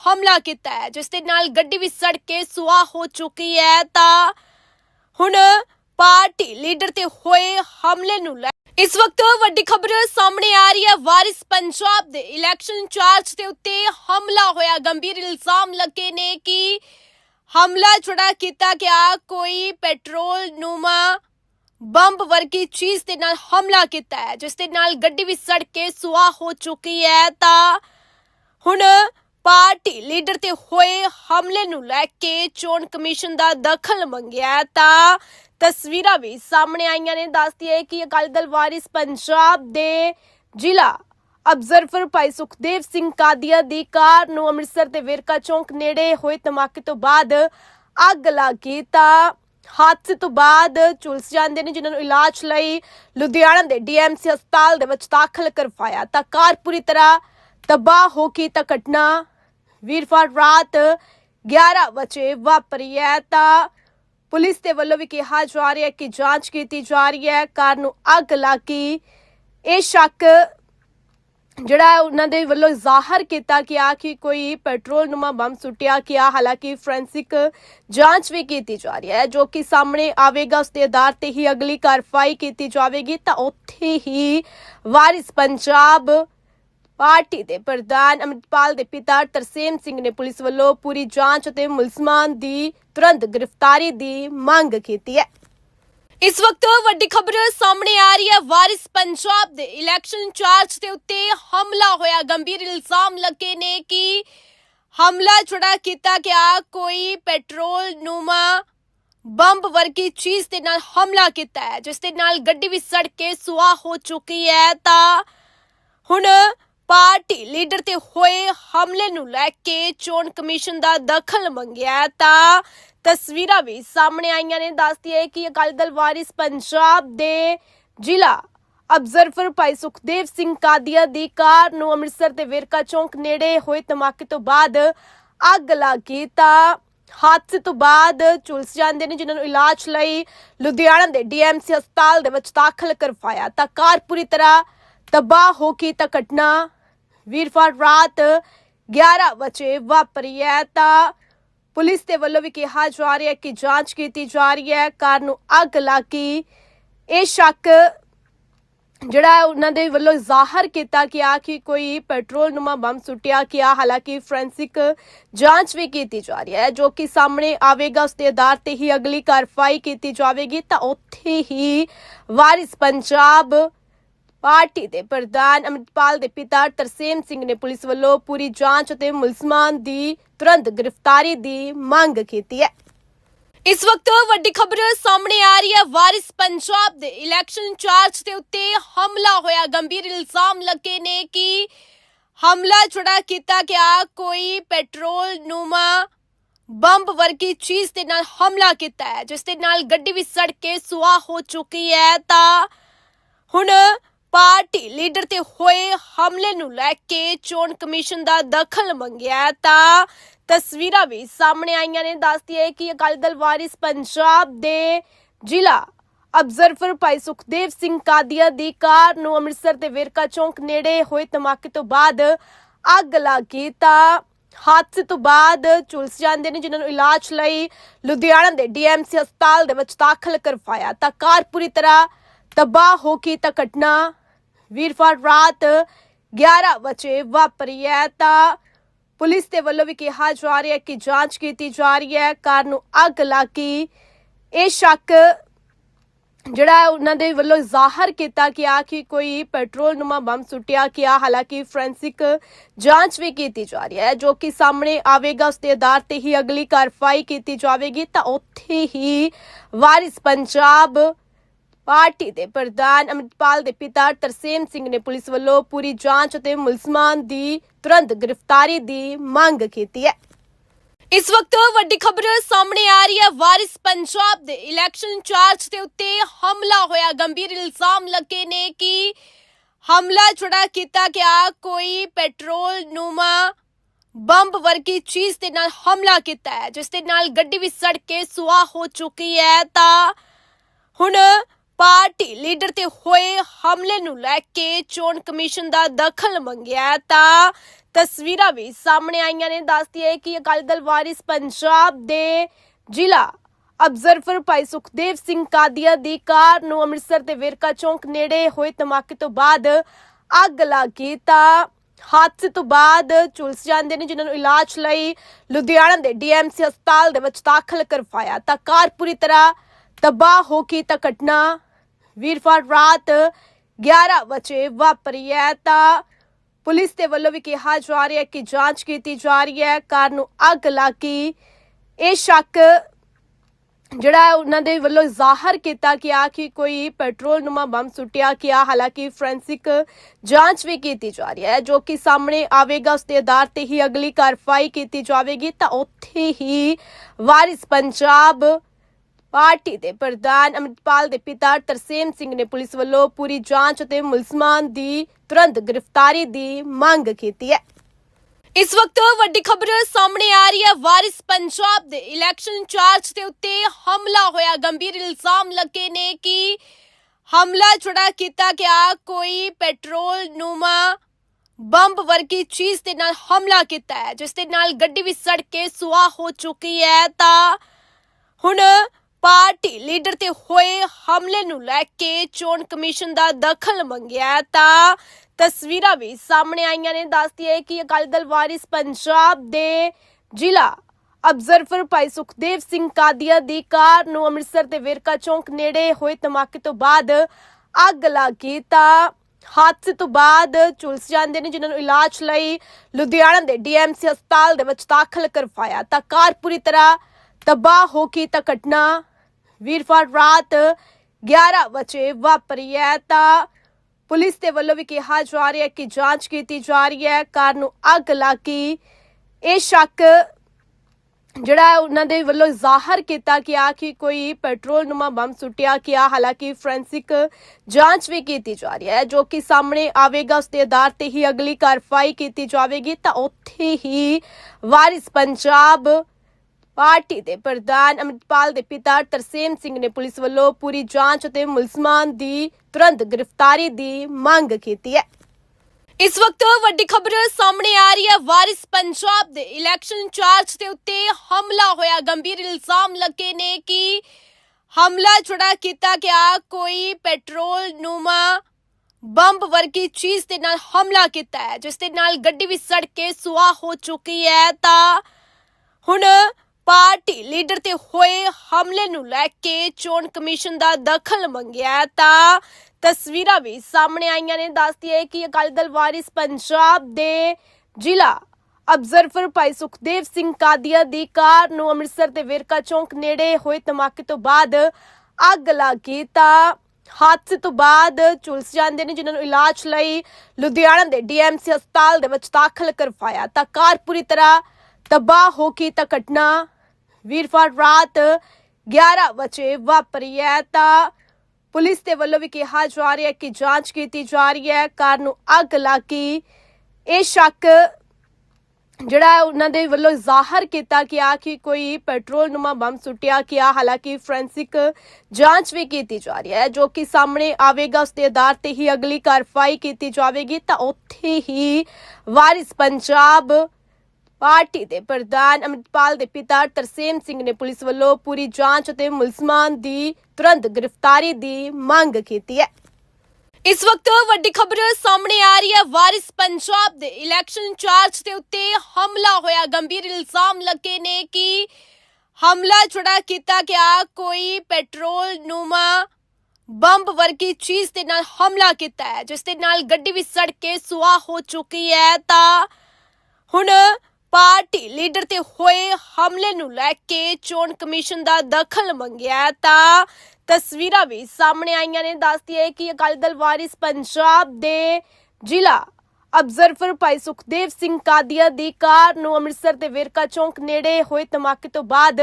ਹਮਲਾ ਕੀਤਾ ਹੈ, ਜਿਸ ਦੇ ਨਾਲ ਗੱਡੀ ਵੀ ਸੜ ਕੇ ਸੁਆਹ ਹੋ ਚੁੱਕੀ ਹੈ, ਤਾਂ ਹੁਣ ਪਾਰਟੀ ਲੀਡਰ ਤੇ ਹੋਏ ਹਮਲੇ ਨੂੰ ਲੈ ਇਸ ਵਕਤ ਵੱਡੀ ਖਬਰ ਸਾਹਮਣੇ ਆ ਰਹੀ ਹੈ, ਵਾਰਿਸ ਪੰਜਾਬ ਦੇ ਇਲੈਕਸ਼ਨ ਇੰਚਾਰਜ ਦੇ ਉੱਤੇ ਹਮਲਾ ਹੋਇਆ। ਗੰਭੀਰ ਇਲਜ਼ਾਮ ਲੱਗੇ ਨੇ ਕਿ ਹਮਲਾ ਛੁੜਾ ਕੀਤਾ ਗਿਆ, ਕੋਈ ਪੈਟਰੋਲ ਨੂਮਾ ਬੰਬ ਵਰਗੀ ਚੀਜ਼ ਦੇ ਨਾਲ ਹਮਲਾ ਕੀਤਾ ਹੈ, ਜਿਸ ਦੇ ਨਾਲ ਗੱਡੀ ਵੀ ਸੜ ਕੇ ਸੁਆਹ ਹੋ ਚੁੱਕੀ ਹੈ, ਤਾਂ ਹੁਣ ਪਾਰਟੀ ਲੀਡਰ ਤੇ ਹੋਏ ਹਮਲੇ ਨੂੰ ਲੈ ਕੇ ਚੋਣ ਕਮਿਸ਼ਨ ਦਾ ਦਖਲ ਮੰਗਿਆ ਤਾਂ ਤਸਵੀਰਾਂ ਵੀ ਸਾਹਮਣੇ ਆਈਆਂ ਨੇ। ਦੱਸਦੀ ਹੈ ਕਿ ਅਕਾਲੀ ਦਲ ਵਾਰਿਸ ਪੰਜਾਬ ਦੇ ਜ਼ਿਲ੍ਹਾ ਅਬਜ਼ਰਵਰ ਭਾਈ ਸੁਖਦੇਵ ਸਿੰਘ ਕਾਦੀਆ ਦੀ ਕਾਰ ਨੂੰ ਅੰਮ੍ਰਿਤਸਰ ਦੇ ਵੇਰਕਾ ਚੌਂਕ ਨੇੜੇ ਹੋਏ ਧਮਾਕੇ ਤੋਂ ਬਾਅਦ ਅੱਗ ਲੱਗੀ ਤਾਂ ਹਾਦਸੇ ਤੋਂ ਬਾਅਦ ਝੁਲਸ ਜਾਂਦੇ ਨੇ, ਜਿਨ੍ਹਾਂ ਨੂੰ ਇਲਾਜ ਲਈ ਲੁਧਿਆਣਾ ਦੇ ਡੀਐਮਸੀ ਹਸਪਤਾਲ ਦੇ ਵਿੱਚ ਦਾਖਲ ਕਰਵਾਇਆ। ਤਾਂ ਕਾਰ ਪੂਰੀ ਤਰ੍ਹਾਂ ਤਬਾਹ ਹੋ ਕੇ ਤਾਂ ਘਟਨਾ ਵੀਰਵਾਰ ਰਾਤ 11 ਵਜੇ ਵਾਪਰੀ ਹੈ। ਤਾਂ ਪੁਲਿਸ ਦੇ ਵੱਲੋਂ ਵੀ ਕਿਹਾ ਜਾ ਰਿਹਾ ਹੈ ਕਿ ਜਾਂਚ ਕੀਤੀ ਜਾ ਰਹੀ ਹੈ। ਕਾਰ ਨੂੰ ਅੱਗ ਲੱਗੀ ਇਹ ਸ਼ੱਕ ਜਿਹੜਾ ਉਹਨਾਂ ਦੇ ਵੱਲੋਂ ਜ਼ਾਹਰ ਕੀਤਾ ਗਿਆ ਕਿ ਕੋਈ ਪੈਟਰੋਲ ਨੁਮਾ ਬੰਬ ਸੁੱਟਿਆ ਗਿਆ। ਹਾਲਾਂਕਿ ਫੋਰੈਂਸਿਕ ਜਾਂਚ ਵੀ ਕੀਤੀ ਜਾ ਰਹੀ ਹੈ। ਜੋ ਕਿ ਸਾਹਮਣੇ ਆਵੇਗਾ, ਉਸ ਦੇ ਆਧਾਰ ਤੇ ਹੀ ਅਗਲੀ ਕਾਰਵਾਈ ਕੀਤੀ ਜਾਵੇਗੀ। ਤਾਂ ਉੱਥੇ ਹੀ ਵਾਰਿਸ ਪੰਜਾਬ ਪਾਰਟੀ ਦੇ ਪ੍ਰਧਾਨ ਅਮਿਤਪਾਲ ਦੇ ਪਿਤਾ ਤਰਸੇਮ ਸਿੰਘ ਨੇ ਪੁਲਿਸ ਵੱਲੋਂ ਪੂਰੀ ਜਾਂਚ ਅਤੇ ਮੁਲਜ਼ਮਾਂ ਦੀ ਤੁਰੰਤ ਗ੍ਰਿਫਤਾਰੀ ਦੀ ਮੰਗ ਕੀਤੀ ਹੈ। ਇਸ ਵਕਤ ਵੱਡੀ ਖਬਰ ਸਾਹਮਣੇ ਆ ਰਹੀ ਹੈ। ਵਾਰਿਸ ਪੰਜਾਬ ਦੇ ਇਲੈਕਸ਼ਨ ਇੰਚਾਰਜ ਦੇ ਉੱਤੇ ਹਮਲਾ ਹੋਇਆ। ਗੰਭੀਰ ਇਲਜ਼ਾਮ ਲੱਗੇ ਨੇ ਕਿ ਹਮਲਾ ਛੁੜਾ ਕੀਤਾ ਗਿਆ, ਕੋਈ ਪੈਟਰੋਲ ਨੂਮਾ ਬੰਬ ਵਰਗੀ ਚੀਜ਼ ਦੇ ਨਾਲ ਹਮਲਾ ਕੀਤਾ ਹੈ। ਜਿਸ ਦੇ ਨਾਲ ਗੱਡੀ ਵੀ ਸੜ ਕੇ ਸੁਆਹ ਹੋ ਚੁੱਕੀ ਹੈ। ਤਾਂ ਹੁਣ ਪਾਰਟੀ ਲੀਡਰ ਤੇ ਹੋਏ ਹਮਲੇ ਨੂੰ ਲੈ ਕੇ ਚੋਣ ਕਮਿਸ਼ਨ ਦਾ ਦਖਲ ਮੰਗਿਆ ਤਾਂ ਤਸਵੀਰਾਂ ਵੀ ਸਾਹਮਣੇ ਆਈਆਂ ਨੇ। ਦੱਸਦੀ ਹੈ ਕਿ ਅਕਾਲੀ ਦਲ ਵਾਰਿਸ ਪੰਜਾਬ ਦੇ ਜ਼ਿਲ੍ਹਾ ਅਬਜ਼ਰਵਰ ਭਾਈ ਸੁਖਦੇਵ ਸਿੰਘ ਕਾਦੀਆ ਦੀ ਕਾਰ ਨੂੰ ਅੰਮ੍ਰਿਤਸਰ ਦੇ ਵੇਰਕਾ ਚੌਂਕ ਨੇੜੇ ਹੋਏ ਧਮਾਕੇ ਤੋਂ ਬਾਅਦ ਅੱਗ ਲੱਗੀ, ਤਾਂ ਹਾਦਸੇ ਤੋਂ ਬਾਅਦ ਝੁਲਸ ਜਾਂਦੇ ਨੇ, ਜਿਨ੍ਹਾਂ ਨੂੰ ਇਲਾਜ ਲਈ ਲੁਧਿਆਣਾ ਦੇ ਡੀਐਮਸੀ ਹਸਪਤਾਲ ਦੇ ਵਿੱਚ ਦਾਖਲ ਕਰਵਾਇਆ। ਤਾਂ ਕਾਰ ਪੂਰੀ ਤਰ੍ਹਾਂ ਤਬਾਹ ਹੋ ਗਈ, ਤਾਂ ਘਟਨਾ ਵੀਰਵਾਰ ਰਾਤ 11 ਵਜੇ ਵਾਪਰੀ ਹੈ ਤਾਂ ਪੁਲਿਸ ਦੇ ਵੱਲੋਂ ਵੀ ਕਿਹਾ ਜਾ ਰਿਹਾ ਹੈ ਕਿ ਜਾਂਚ ਕੀਤੀ ਜਾ ਰਹੀ ਹੈ। ਕਾਰ ਨੂੰ ਅੱਗ ਲੱਗੀ ਇਹ ਸ਼ੱਕ ਜਿਹੜਾ ਉਹਨਾਂ ਦੇ ਵੱਲੋਂ ਜ਼ਾਹਰ ਕੀਤਾ ਗਿਆ ਕਿ ਕੋਈ ਪੈਟਰੋਲ ਨੁਮਾ ਬੰਬ ਸੁੱਟਿਆ ਗਿਆ। ਹਾਲਾਂਕਿ ਫੋਰੈਂਸਿਕ ਜਾਂਚ ਵੀ ਕੀਤੀ ਜਾ ਰਹੀ ਹੈ। ਜੋ ਕਿ ਸਾਹਮਣੇ ਆਵੇਗਾ ਉਸ ਦੇ ਆਧਾਰ ਤੇ ਹੀ ਅਗਲੀ ਕਾਰਵਾਈ ਕੀਤੀ ਜਾਵੇਗੀ। ਤਾਂ ਉੱਥੇ ਹੀ ਵਾਰਿਸ ਪੰਜਾਬ ਪਾਰਟੀ ਦੇ ਪ੍ਰਧਾਨ ਅਮਿਤਪਾਲ ਦੇ ਪਿਤਾ ਤਰਸੇਮ ਸਿੰਘ ਨੇ ਪੁਲਿਸ ਵੱਲੋਂ ਪੂਰੀ ਜਾਂਚ ਅਤੇ ਮੁਲਜ਼ਮਾਂ ਦੀ ਤੁਰੰਤ ਗ੍ਰਿਫਤਾਰੀ ਦੀ ਮੰਗ ਕੀਤੀ ਹੈ। ਇਸ ਵਕਤ ਵੱਡੀ ਖਬਰ ਸਾਹਮਣੇ ਆ ਰਹੀ ਹੈ। ਵਾਰਿਸ ਪੰਜਾਬ ਦੇ ਇਲੈਕਸ਼ਨ ਇੰਚਾਰਜ ਦੇ ਉੱਤੇ ਹਮਲਾ ਹੋਇਆ। ਗੰਭੀਰ ਇਲਜ਼ਾਮ ਲੱਗੇ ਨੇ ਕਿ ਹਮਲਾ ਛੁੜਾ ਕੀਤਾ ਗਿਆ। ਕੋਈ ਪੈਟਰੋਲ ਨੂਮਾ ਬੰਬ ਵਰਗੀ ਚੀਜ਼ ਦੇ ਨਾਲ ਹਮਲਾ ਕੀਤਾ ਹੈ। ਜਿਸ ਦੇ ਨਾਲ ਗੱਡੀ ਵੀ ਸੜ ਕੇ ਸੁਆਹ ਹੋ ਚੁੱਕੀ ਹੈ। ਤਾਂ ਹੁਣ ਪਾਰਟੀ ਲੀਡਰ ਤੇ ਹੋਏ ਹਮਲੇ ਨੂੰ ਲੈ ਕੇ ਚੋਣ ਕਮਿਸ਼ਨ ਦਾ ਦਖਲ ਮੰਗਿਆ ਤਾਂ ਤਸਵੀਰਾਂ ਵੀ ਸਾਹਮਣੇ ਆਈਆਂ ਨੇ। ਦੱਸਦੀ ਹੈ ਕਿ ਅਕਾਲੀ ਦਲ ਵਾਰਿਸ ਪੰਜਾਬ ਦੇ ਜ਼ਿਲ੍ਹਾ ਅਬਜ਼ਰਵਰ ਭਾਈ ਸੁਖਦੇਵ ਸਿੰਘ ਕਾਦੀਆ ਦੀ ਕਾਰ ਨੂੰ ਅੰਮ੍ਰਿਤਸਰ ਦੇ ਵੇਰਕਾ ਚੌਂਕ ਨੇੜੇ ਹੋਏ ਧਮਾਕੇ ਤੋਂ ਬਾਅਦ ਅੱਗ ਲੱਗੀ ਤਾਂ ਹਾਦਸੇ ਤੋਂ ਬਾਅਦ ਝੁਲਸ ਜਾਂਦੇ ਨੇ, ਜਿਨ੍ਹਾਂ ਨੂੰ ਇਲਾਜ ਲਈ ਲੁਧਿਆਣਾ ਦੇ ਡੀਐਮਸੀ ਹਸਪਤਾਲ ਦੇ ਵਿੱਚ ਦਾਖਲ ਕਰਵਾਇਆ। ਤਾਂ ਕਾਰ ਪੂਰੀ ਤਰ੍ਹਾਂ ਤਬਾਹ ਹੋ ਗਈ, ਤਾਂ ਘਟਨਾ ਵੀਰਵਾਰ ਰਾਤ 11 ਵਜੇ ਵਾਪਰੀ ਹੈ ਤਾਂ ਪੁਲਿਸ ਦੇ ਵੱਲੋਂ ਵੀ ਕਿਹਾ ਜਾ ਰਿਹਾ ਹੈ ਕਿ ਜਾਂਚ ਕੀਤੀ ਜਾ ਰਹੀ ਹੈ। ਕਾਰ ਨੂੰ ਅੱਗ ਲੱਗੀ। ਇਹ ਸ਼ੱਕ ਜਿਹੜਾ ਹੈ ਉਹਨਾਂ ਦੇ ਵੱਲੋਂ ਜ਼ਾਹਰ ਕੀਤਾ ਗਿਆ ਕਿ ਕੋਈ ਪੈਟਰੋਲ ਨੁਮਾ ਬੰਬ ਸੁੱਟਿਆ ਗਿਆ। ਹਾਲਾਂਕਿ ਫੋਰੈਂਸਿਕ ਜਾਂਚ ਵੀ ਕੀਤੀ ਜਾ ਰਹੀ ਹੈ। ਜੋ ਕਿ ਸਾਹਮਣੇ ਆਵੇਗਾ, ਉਸ ਦੇ ਆਧਾਰ ਤੇ ਹੀ ਅਗਲੀ ਕਾਰਵਾਈ ਕੀਤੀ ਜਾਵੇਗੀ। ਤਾਂ ਉੱਥੇ ਹੀ ਵਾਰਿਸ ਪੰਜਾਬ ਪਾਰਟੀ ਦੇ ਪ੍ਰਧਾਨ ਅਮਿਤਪਾਲ ਦੇ ਪਿਤਾ ਤਰਸੇਮ ਸਿੰਘ ਨੇ ਪੁਲਿਸ ਵੱਲੋਂ ਪੂਰੀ ਜਾਂਚ ਅਤੇ ਮੁਲਜ਼ਮਾਂ ਦੀ ਤੁਰੰਤ ਗ੍ਰਿਫਤਾਰੀ ਦੀ ਮੰਗ ਕੀਤੀ ਹੈ। ਇਸ ਵਕਤ ਵੱਡੀ ਖਬਰ ਸਾਹਮਣੇ ਆ ਰਹੀ ਹੈ। ਵਾਰਿਸ ਪੰਜਾਬ ਦੇ ਇਲੈਕਸ਼ਨ ਇੰਚਾਰਜ ਦੇ ਉੱਤੇ ਹਮਲਾ ਹੋਇਆ। ਗੰਭੀਰ ਇਲਜ਼ਾਮ ਲੱਗੇ ਨੇ ਕਿ ਹਮਲਾ ਛੁੜਾ ਕੀਤਾ ਗਿਆ, ਕੋਈ ਪੈਟਰੋਲ ਨੂਮਾ ਬੰਬ ਵਰਗੀ ਚੀਜ਼ ਦੇ ਨਾਲ ਹਮਲਾ ਕੀਤਾ ਹੈ। ਜਿਸ ਦੇ ਨਾਲ ਗੱਡੀ ਵੀ ਸੜ ਕੇ ਸੁਆਹ ਹੋ ਚੁੱਕੀ ਹੈ। ਤਾਂ ਹੁਣ ਪਾਰਟੀ ਲੀਡਰ ਤੇ ਹੋਏ ਹਮਲੇ ਨੂੰ ਲੈ ਕੇ ਚੋਣ ਕਮਿਸ਼ਨ ਦਾ ਦਖਲ ਮੰਗਿਆ ਤਾਂ ਤਸਵੀਰਾਂ ਵੀ ਸਾਹਮਣੇ ਆਈਆਂ ਨੇ। ਦੱਸਦੀ ਹੈ ਕਿ ਅਕਾਲੀ ਦਲ ਵਾਰਿਸ ਪੰਜਾਬ ਦੇ ਜ਼ਿਲ੍ਹਾ ਅਬਜ਼ਰਵਰ ਭਾਈ ਸੁਖਦੇਵ ਸਿੰਘ ਕਾਦੀਆ ਦੀ ਕਾਰ ਨੂੰ ਅੰਮ੍ਰਿਤਸਰ ਦੇ ਵੇਰਕਾ ਚੌਂਕ ਨੇੜੇ ਹੋਏ ਧਮਾਕੇ ਤੋਂ ਬਾਅਦ ਅੱਗ ਲੱਗ ਗਈ ਤਾਂ ਹਾਦਸੇ ਤੋਂ ਬਾਅਦ ਝੁਲਸ ਜਾਂਦੇ ਨੇ, ਜਿਨ੍ਹਾਂ ਨੂੰ ਇਲਾਜ ਲਈ ਲੁਧਿਆਣਾ ਦੇ ਡੀਐਮਸੀ ਹਸਪਤਾਲ ਦੇ ਵਿੱਚ ਦਾਖਲ ਕਰਵਾਇਆ। ਤਾਂ ਕਾਰ ਪੂਰੀ ਤਰ੍ਹਾਂ ਤਬਾਹ ਹੋ ਗਈ, ਤਾਂ ਘਟਨਾ ਵੀਰਵਾਰ ਰਾਤ 11 ਵਜੇ ਵਾਪਰੀ ਹੈ ਤਾਂ ਪੁਲਿਸ ਦੇ ਵੱਲੋਂ ਵੀ ਕਿਹਾ ਜਾ ਰਿਹਾ ਹੈ ਕਿ ਜਾਂਚ ਕੀਤੀ ਜਾ ਰਹੀ ਹੈ। ਕਾਰ ਨੂੰ ਅੱਗ ਲੱਗ ਗਈ। ਇਹ ਸ਼ੱਕ ਜਿਹੜਾ ਉਹਨਾਂ ਦੇ ਵੱਲੋਂ ਜ਼ਾਹਰ ਕੀਤਾ ਗਿਆ ਕਿ ਕੋਈ ਪੈਟਰੋਲ ਨੁਮਾ ਬੰਬ ਸੁੱਟਿਆ ਗਿਆ। ਹਾਲਾਂਕਿ ਫੋਰੈਂਸਿਕ ਜਾਂਚ ਵੀ ਕੀਤੀ ਜਾ ਰਹੀ ਹੈ। ਜੋ ਕਿ ਸਾਹਮਣੇ ਆਵੇਗਾ ਉਸ ਦੇ ਆਧਾਰ ਤੇ ਹੀ ਅਗਲੀ ਕਾਰਵਾਈ ਕੀਤੀ ਜਾਵੇਗੀ। ਤਾਂ ਉੱਥੇ ਹੀ ਵਾਰਿਸ ਪੰਜਾਬ ਪਾਰਟੀ ਦੇ ਪ੍ਰਧਾਨ ਅਮਿਤਪਾਲ ਦੇ ਪਿਤਾ ਤਰਸੇਮ ਸਿੰਘ ਨੇ ਪੁਲਿਸ ਵੱਲੋਂ ਪੂਰੀ ਜਾਂਚ ਅਤੇ ਮੁਲਜ਼ਮਾਂ ਦੀ ਤੁਰੰਤ ਗ੍ਰਿਫਤਾਰੀ ਦੀ ਮੰਗ ਕੀਤੀ ਹੈ। ਇਸ ਵਕਤ ਵੱਡੀ ਖਬਰ ਸਾਹਮਣੇ ਆ ਰਹੀ ਹੈ। ਵਾਰਿਸ ਪੰਜਾਬ ਦੇ ਇਲੈਕਸ਼ਨ ਇੰਚਾਰਜ ਦੇ ਉੱਤੇ ਹਮਲਾ ਹੋਇਆ। ਗੰਭੀਰ ਇਲਜ਼ਾਮ ਲੱਗੇ ਨੇ ਕਿ ਹਮਲਾ ਜਿਹੜਾ ਕੀਤਾ ਗਿਆ, ਕੋਈ ਪੈਟਰੋਲ ਨੂਮਾ ਬੰਬ ਵਰਗੀ ਚੀਜ਼ ਦੇ ਨਾਲ ਹਮਲਾ ਕੀਤਾ ਹੈ। ਜਿਸ ਦੇ ਨਾਲ ਗੱਡੀ ਵੀ ਸੜ ਕੇ ਸੁਆਹ ਹੋ ਚੁੱਕੀ ਹੈ। ਤਾਂ ਹੁਣ ਪਾਰਟੀ ਲੀਡਰ ਤੇ ਹੋਏ ਹਮਲੇ ਨੂੰ ਲੈ ਕੇ ਚੋਣ ਕਮਿਸ਼ਨ ਦਾ ਦਖਲ ਮੰਗਿਆ ਤਾਂ ਤਸਵੀਰਾਂ ਵੀ ਸਾਹਮਣੇ ਆਈਆਂ ਨੇ। ਦੱਸਦੀ ਹੈ ਕਿ ਅਕਾਲੀ ਦਲ ਵਾਰਿਸ ਪੰਜਾਬ ਦੇ ਜ਼ਿਲ੍ਹਾ ਅਬਜ਼ਰਵਰ ਭਾਈ ਸੁਖਦੇਵ ਸਿੰਘ ਕਾਦੀਆ ਦੀ ਕਾਰ ਨੂੰ ਅੰਮ੍ਰਿਤਸਰ ਦੇ ਵੇਰਕਾ ਚੌਂਕ ਨੇੜੇ ਹੋਏ ਧਮਾਕੇ ਤੋਂ ਬਾਅਦ ਅੱਗ ਲੱਗ ਗਈ, ਤਾਂ ਹਾਦਸੇ ਤੋਂ ਬਾਅਦ ਝੁਲਸ ਜਾਂਦੇ ਨੇ, ਜਿਨ੍ਹਾਂ ਨੂੰ ਇਲਾਜ ਲਈ ਲੁਧਿਆਣਾ ਦੇ ਡੀਐਮਸੀ ਹਸਪਤਾਲ ਦੇ ਵਿੱਚ ਦਾਖਲ ਕਰਵਾਇਆ। ਤਾਂ ਕਾਰ ਪੂਰੀ ਤਰ੍ਹਾਂ ਤਬਾਹ ਹੋ ਗਈ, ਤਾਂ ਘਟਨਾ ਵੀਰਵਾਰ ਰਾਤ 11 ਵਜੇ ਵਾਪਰੀ ਹੈ ਤਾਂ ਪੁਲਿਸ ਦੇ ਵੱਲੋਂ ਵੀ ਕਿਹਾ ਜਾ ਰਿਹਾ ਹੈ ਕਿ ਜਾਂਚ ਕੀਤੀ ਜਾ ਰਹੀ ਹੈ। ਕਾਰ ਨੂੰ ਅੱਗ ਲੱਗ। ਗਈ ਇਹ ਸ਼ੱਕ ਜਿਹੜਾ ਹੈ ਉਹਨਾਂ ਦੇ ਵੱਲੋਂ ਜ਼ਾਹਰ ਕੀਤਾ ਗਿਆ ਕਿ ਕੋਈ ਪੈਟਰੋਲ ਨੁਮਾ ਬੰਬ ਸੁੱਟਿਆ ਗਿਆ। ਹਾਲਾਂਕਿ ਫੋਰੈਂਸਿਕ ਜਾਂਚ ਵੀ ਕੀਤੀ ਜਾ ਰਹੀ ਹੈ। ਜੋ ਕਿ ਸਾਹਮਣੇ ਆਵੇਗਾ, ਉਸ ਦੇ ਆਧਾਰ ਤੇ ਹੀ ਅਗਲੀ ਕਾਰਵਾਈ ਕੀਤੀ ਜਾਵੇਗੀ। ਤਾਂ ਉੱਥੇ ਹੀ ਵਾਰਿਸ ਪੰਜਾਬ ਪਾਰਟੀ ਦੇ ਪ੍ਰਧਾਨ ਅਮਿਤਪਾਲ ਦੇ ਪਿਤਾ ਤਰਸੇਮ ਸਿੰਘ ਨੇ ਪੁਲਿਸ ਵੱਲੋਂ ਪੂਰੀ ਜਾਂਚ ਅਤੇ ਮੁਲਜ਼ਮਾਂ ਦੀ ਤੁਰੰਤ ਗ੍ਰਿਫਤਾਰੀ ਦੀ ਮੰਗ ਕੀਤੀ ਹੈ। ਇਸ ਵਕਤ ਵੱਡੀ ਖਬਰ ਸਾਹਮਣੇ ਆ ਰਹੀ ਹੈ। ਵਾਰਿਸ ਪੰਜਾਬ ਦੇ ਇਲੈਕਸ਼ਨ ਇੰਚਾਰਜ ਦੇ ਉੱਤੇ ਹਮਲਾ ਹੋਇਆ। ਗੰਭੀਰ ਇਲਜ਼ਾਮ ਲੱਗੇ ਨੇ ਕਿ ਹਮਲਾ ਜਿਹੜਾ ਕੀਤਾ ਗਿਆ। ਕੋਈ ਪੈਟਰੋਲ ਨੂਮਾ ਬੰਬ ਵਰਗੀ ਚੀਜ਼ ਦੇ ਨਾਲ ਹਮਲਾ ਕੀਤਾ ਹੈ। ਜਿਸ ਦੇ ਨਾਲ ਗੱਡੀ ਵੀ ਸੜ ਕੇ ਸੁਆਹ ਹੋ ਚੁੱਕੀ ਹੈ। ਤਾਂ ਹੁਣ ਪਾਰਟੀ ਲੀਡਰ ਤੇ ਹੋਏ ਹਮਲੇ ਨੂੰ ਲੈ ਕੇ ਚੋਣ ਕਮਿਸ਼ਨ ਦਾ ਦਖਲ ਮੰਗਿਆ ਤਾਂ ਤਸਵੀਰਾਂ ਵੀ ਸਾਹਮਣੇ ਆਈਆਂ ਨੇ। ਦੱਸਦੀ ਹੈ ਕਿ ਅਕਾਲੀ ਦਲ ਵਾਰਿਸ ਪੰਜਾਬ ਦੇ ਜ਼ਿਲ੍ਹਾ ਅਬਜ਼ਰਵਰ ਭਾਈ ਸੁਖਦੇਵ ਸਿੰਘ ਕਾਦੀਆ ਦੀ ਕਾਰ ਨੂੰ ਅੰਮ੍ਰਿਤਸਰ ਦੇ ਵੇਰਕਾ ਚੌਂਕ ਨੇੜੇ ਹੋਏ ਧਮਾਕੇ ਤੋਂ ਬਾਅਦ ਅੱਗ ਲੱਗ ਗਈ ਤਾਂ ਹਾਦਸੇ ਤੋਂ ਬਾਅਦ ਝੁਲਸ ਜਾਂਦੇ ਨੇ, ਜਿਨ੍ਹਾਂ ਨੂੰ ਇਲਾਜ ਲਈ ਲੁਧਿਆਣਾ ਦੇ ਡੀਐਮਸੀ ਹਸਪਤਾਲ ਦੇ ਵਿੱਚ ਦਾਖਲ ਕਰਵਾਇਆ। ਤਾਂ ਕਾਰ ਪੂਰੀ ਤਰ੍ਹਾਂ ਤਬਾਹ ਹੋ ਗਈ ਤਾਂ ਘਟਨਾ ਵੀਰਵਾਰ ਰਾਤ 11 ਵਜੇ ਵਾਪਰੀ ਹੈ ਤਾਂ ਪੁਲਿਸ ਦੇ ਵੱਲੋਂ ਵੀ ਕਿਹਾ ਜਾ ਰਿਹਾ ਹੈ ਕਿ ਜਾਂਚ ਕੀਤੀ ਜਾ ਰਹੀ ਹੈ। ਕਾਰ ਨੂੰ ਅੱਗ ਲੱਗ। ਗਈ ਇਹ ਸ਼ੱਕ ਜਿਹੜਾ ਹੈ, ਉਹਨਾਂ ਦੇ ਵੱਲੋਂ ਜ਼ਾਹਰ ਕੀਤਾ ਗਿਆ ਕਿ ਕੋਈ ਪੈਟਰੋਲ ਨੁਮਾ ਬੰਬ ਸੁੱਟਿਆ ਗਿਆ। ਹਾਲਾਂਕਿ ਫੋਰੈਂਸਿਕ ਜਾਂਚ ਵੀ ਕੀਤੀ ਜਾ ਰਹੀ ਹੈ, ਜੋ ਕਿ ਸਾਹਮਣੇ ਆਵੇਗਾ, ਉਸ ਦੇ ਆਧਾਰ ਤੇ ਹੀ ਅਗਲੀ ਕਾਰਵਾਈ ਕੀਤੀ ਜਾਵੇਗੀ। ਤਾਂ ਉੱਥੇ ਹੀ ਵਾਰਿਸ ਪੰਜਾਬ ਪਾਰਟੀ ਦੇ ਪ੍ਰਧਾਨ ਅਮਿਤਪਾਲ ਦੇ ਪਿਤਾ ਤਰਸੇਮ ਸਿੰਘ ਨੇ ਪੁਲਿਸ ਵੱਲੋਂ ਪੂਰੀ ਜਾਂਚ ਅਤੇ ਮੁਲਜ਼ਮਾਂ ਦੀ ਤੁਰੰਤ ਗ੍ਰਿਫਤਾਰੀ ਦੀ ਮੰਗ ਕੀਤੀ ਹੈ। ਇਸ ਵਕਤ ਵੱਡੀ ਖਬਰ ਸਾਹਮਣੇ ਆ ਰਹੀ ਹੈ। ਵਾਰਿਸ ਪੰਜਾਬ ਦੇ ਇਲੈਕਸ਼ਨ ਇੰਚਾਰਜ ਦੇ ਉੱਤੇ ਹਮਲਾ ਹੋਇਆ। ਗੰਭੀਰ ਇਲਜ਼ਾਮ ਲੱਗੇ ਨੇ ਕਿ ਹਮਲਾ ਜਿਹੜਾ ਕੀਤਾ ਗਿਆ। ਕੋਈ ਪੈਟਰੋਲ ਨੂਮਾ ਬੰਬ ਵਰਗੀ ਚੀਜ਼ ਦੇ ਨਾਲ ਹਮਲਾ ਕੀਤਾ ਹੈ। ਜਿਸ ਦੇ ਨਾਲ ਗੱਡੀ ਵੀ ਸੜ ਕੇ ਸੁਆਹ ਹੋ ਚੁੱਕੀ ਹੈ। ਤਾਂ ਹੁਣ ਪਾਰਟੀ ਲੀਡਰ ਤੇ ਹੋਏ ਹਮਲੇ ਨੂੰ ਲੈ ਕੇ ਚੋਣ ਕਮਿਸ਼ਨ ਦਾ ਦਖਲ ਮੰਗਿਆ ਤਾਂ ਤਸਵੀਰਾਂ ਵੀ ਸਾਹਮਣੇ ਆਈਆਂ ਨੇ। ਦੱਸਦੀ ਹੈ ਕਿ ਅਕਾਲੀ ਦਲ ਵਾਰਿਸ ਪੰਜਾਬ ਦੇ ਜ਼ਿਲ੍ਹਾ ਅਬਜ਼ਰਵਰ ਭਾਈ ਸੁਖਦੇਵ ਸਿੰਘ ਕਾਦੀਆ ਦੀ ਕਾਰ ਨੂੰ ਅੰਮ੍ਰਿਤਸਰ ਦੇ ਵੇਰਕਾ ਚੌਂਕ ਨੇੜੇ ਹੋਏ ਧਮਾਕੇ ਤੋਂ ਬਾਅਦ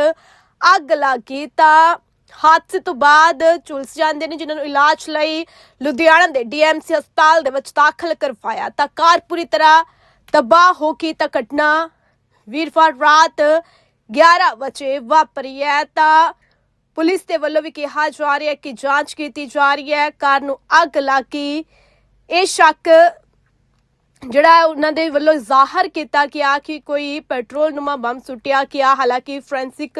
ਅੱਗ ਲੱਗ ਗਈ, ਤਾਂ ਹਾਦਸੇ ਤੋਂ ਬਾਅਦ ਝੁਲਸ ਜਾਂਦੇ ਨੇ, ਜਿਨ੍ਹਾਂ ਨੂੰ ਇਲਾਜ ਲਈ ਲੁਧਿਆਣਾ ਦੇ ਡੀਐਮਸੀ ਹਸਪਤਾਲ ਦੇ ਵਿੱਚ ਦਾਖਲ ਕਰਵਾਇਆ। ਤਾਂ ਕਾਰ ਪੂਰੀ ਤਰ੍ਹਾਂ ਤਬਾਹ ਹੋ ਗਈ, ਤਾਂ ਘਟਨਾ ਵੀਰਵਾਰ ਰਾਤ 11 ਵਜੇ ਵਾਪਰੀ ਹੈ ਤਾਂ ਪੁਲਿਸ ਦੇ ਵੱਲੋਂ ਵੀ ਕਿਹਾ ਜਾ ਰਿਹਾ ਹੈ ਕਿ ਜਾਂਚ ਕੀਤੀ ਜਾ ਰਹੀ ਹੈ। ਕਾਰ ਨੂੰ ਅੱਗ ਲੱਗੀ। ਇਹ ਸ਼ੱਕ ਜਿਹੜਾ ਉਹਨਾਂ ਦੇ ਵੱਲੋਂ ਜ਼ਾਹਰ ਕੀਤਾ ਗਿਆ ਕਿ ਕੋਈ ਪੈਟਰੋਲ ਨੁਮਾ ਬੰਬ ਸੁੱਟਿਆ ਗਿਆ। ਹਾਲਾਂਕਿ ਫੋਰੈਂਸਿਕ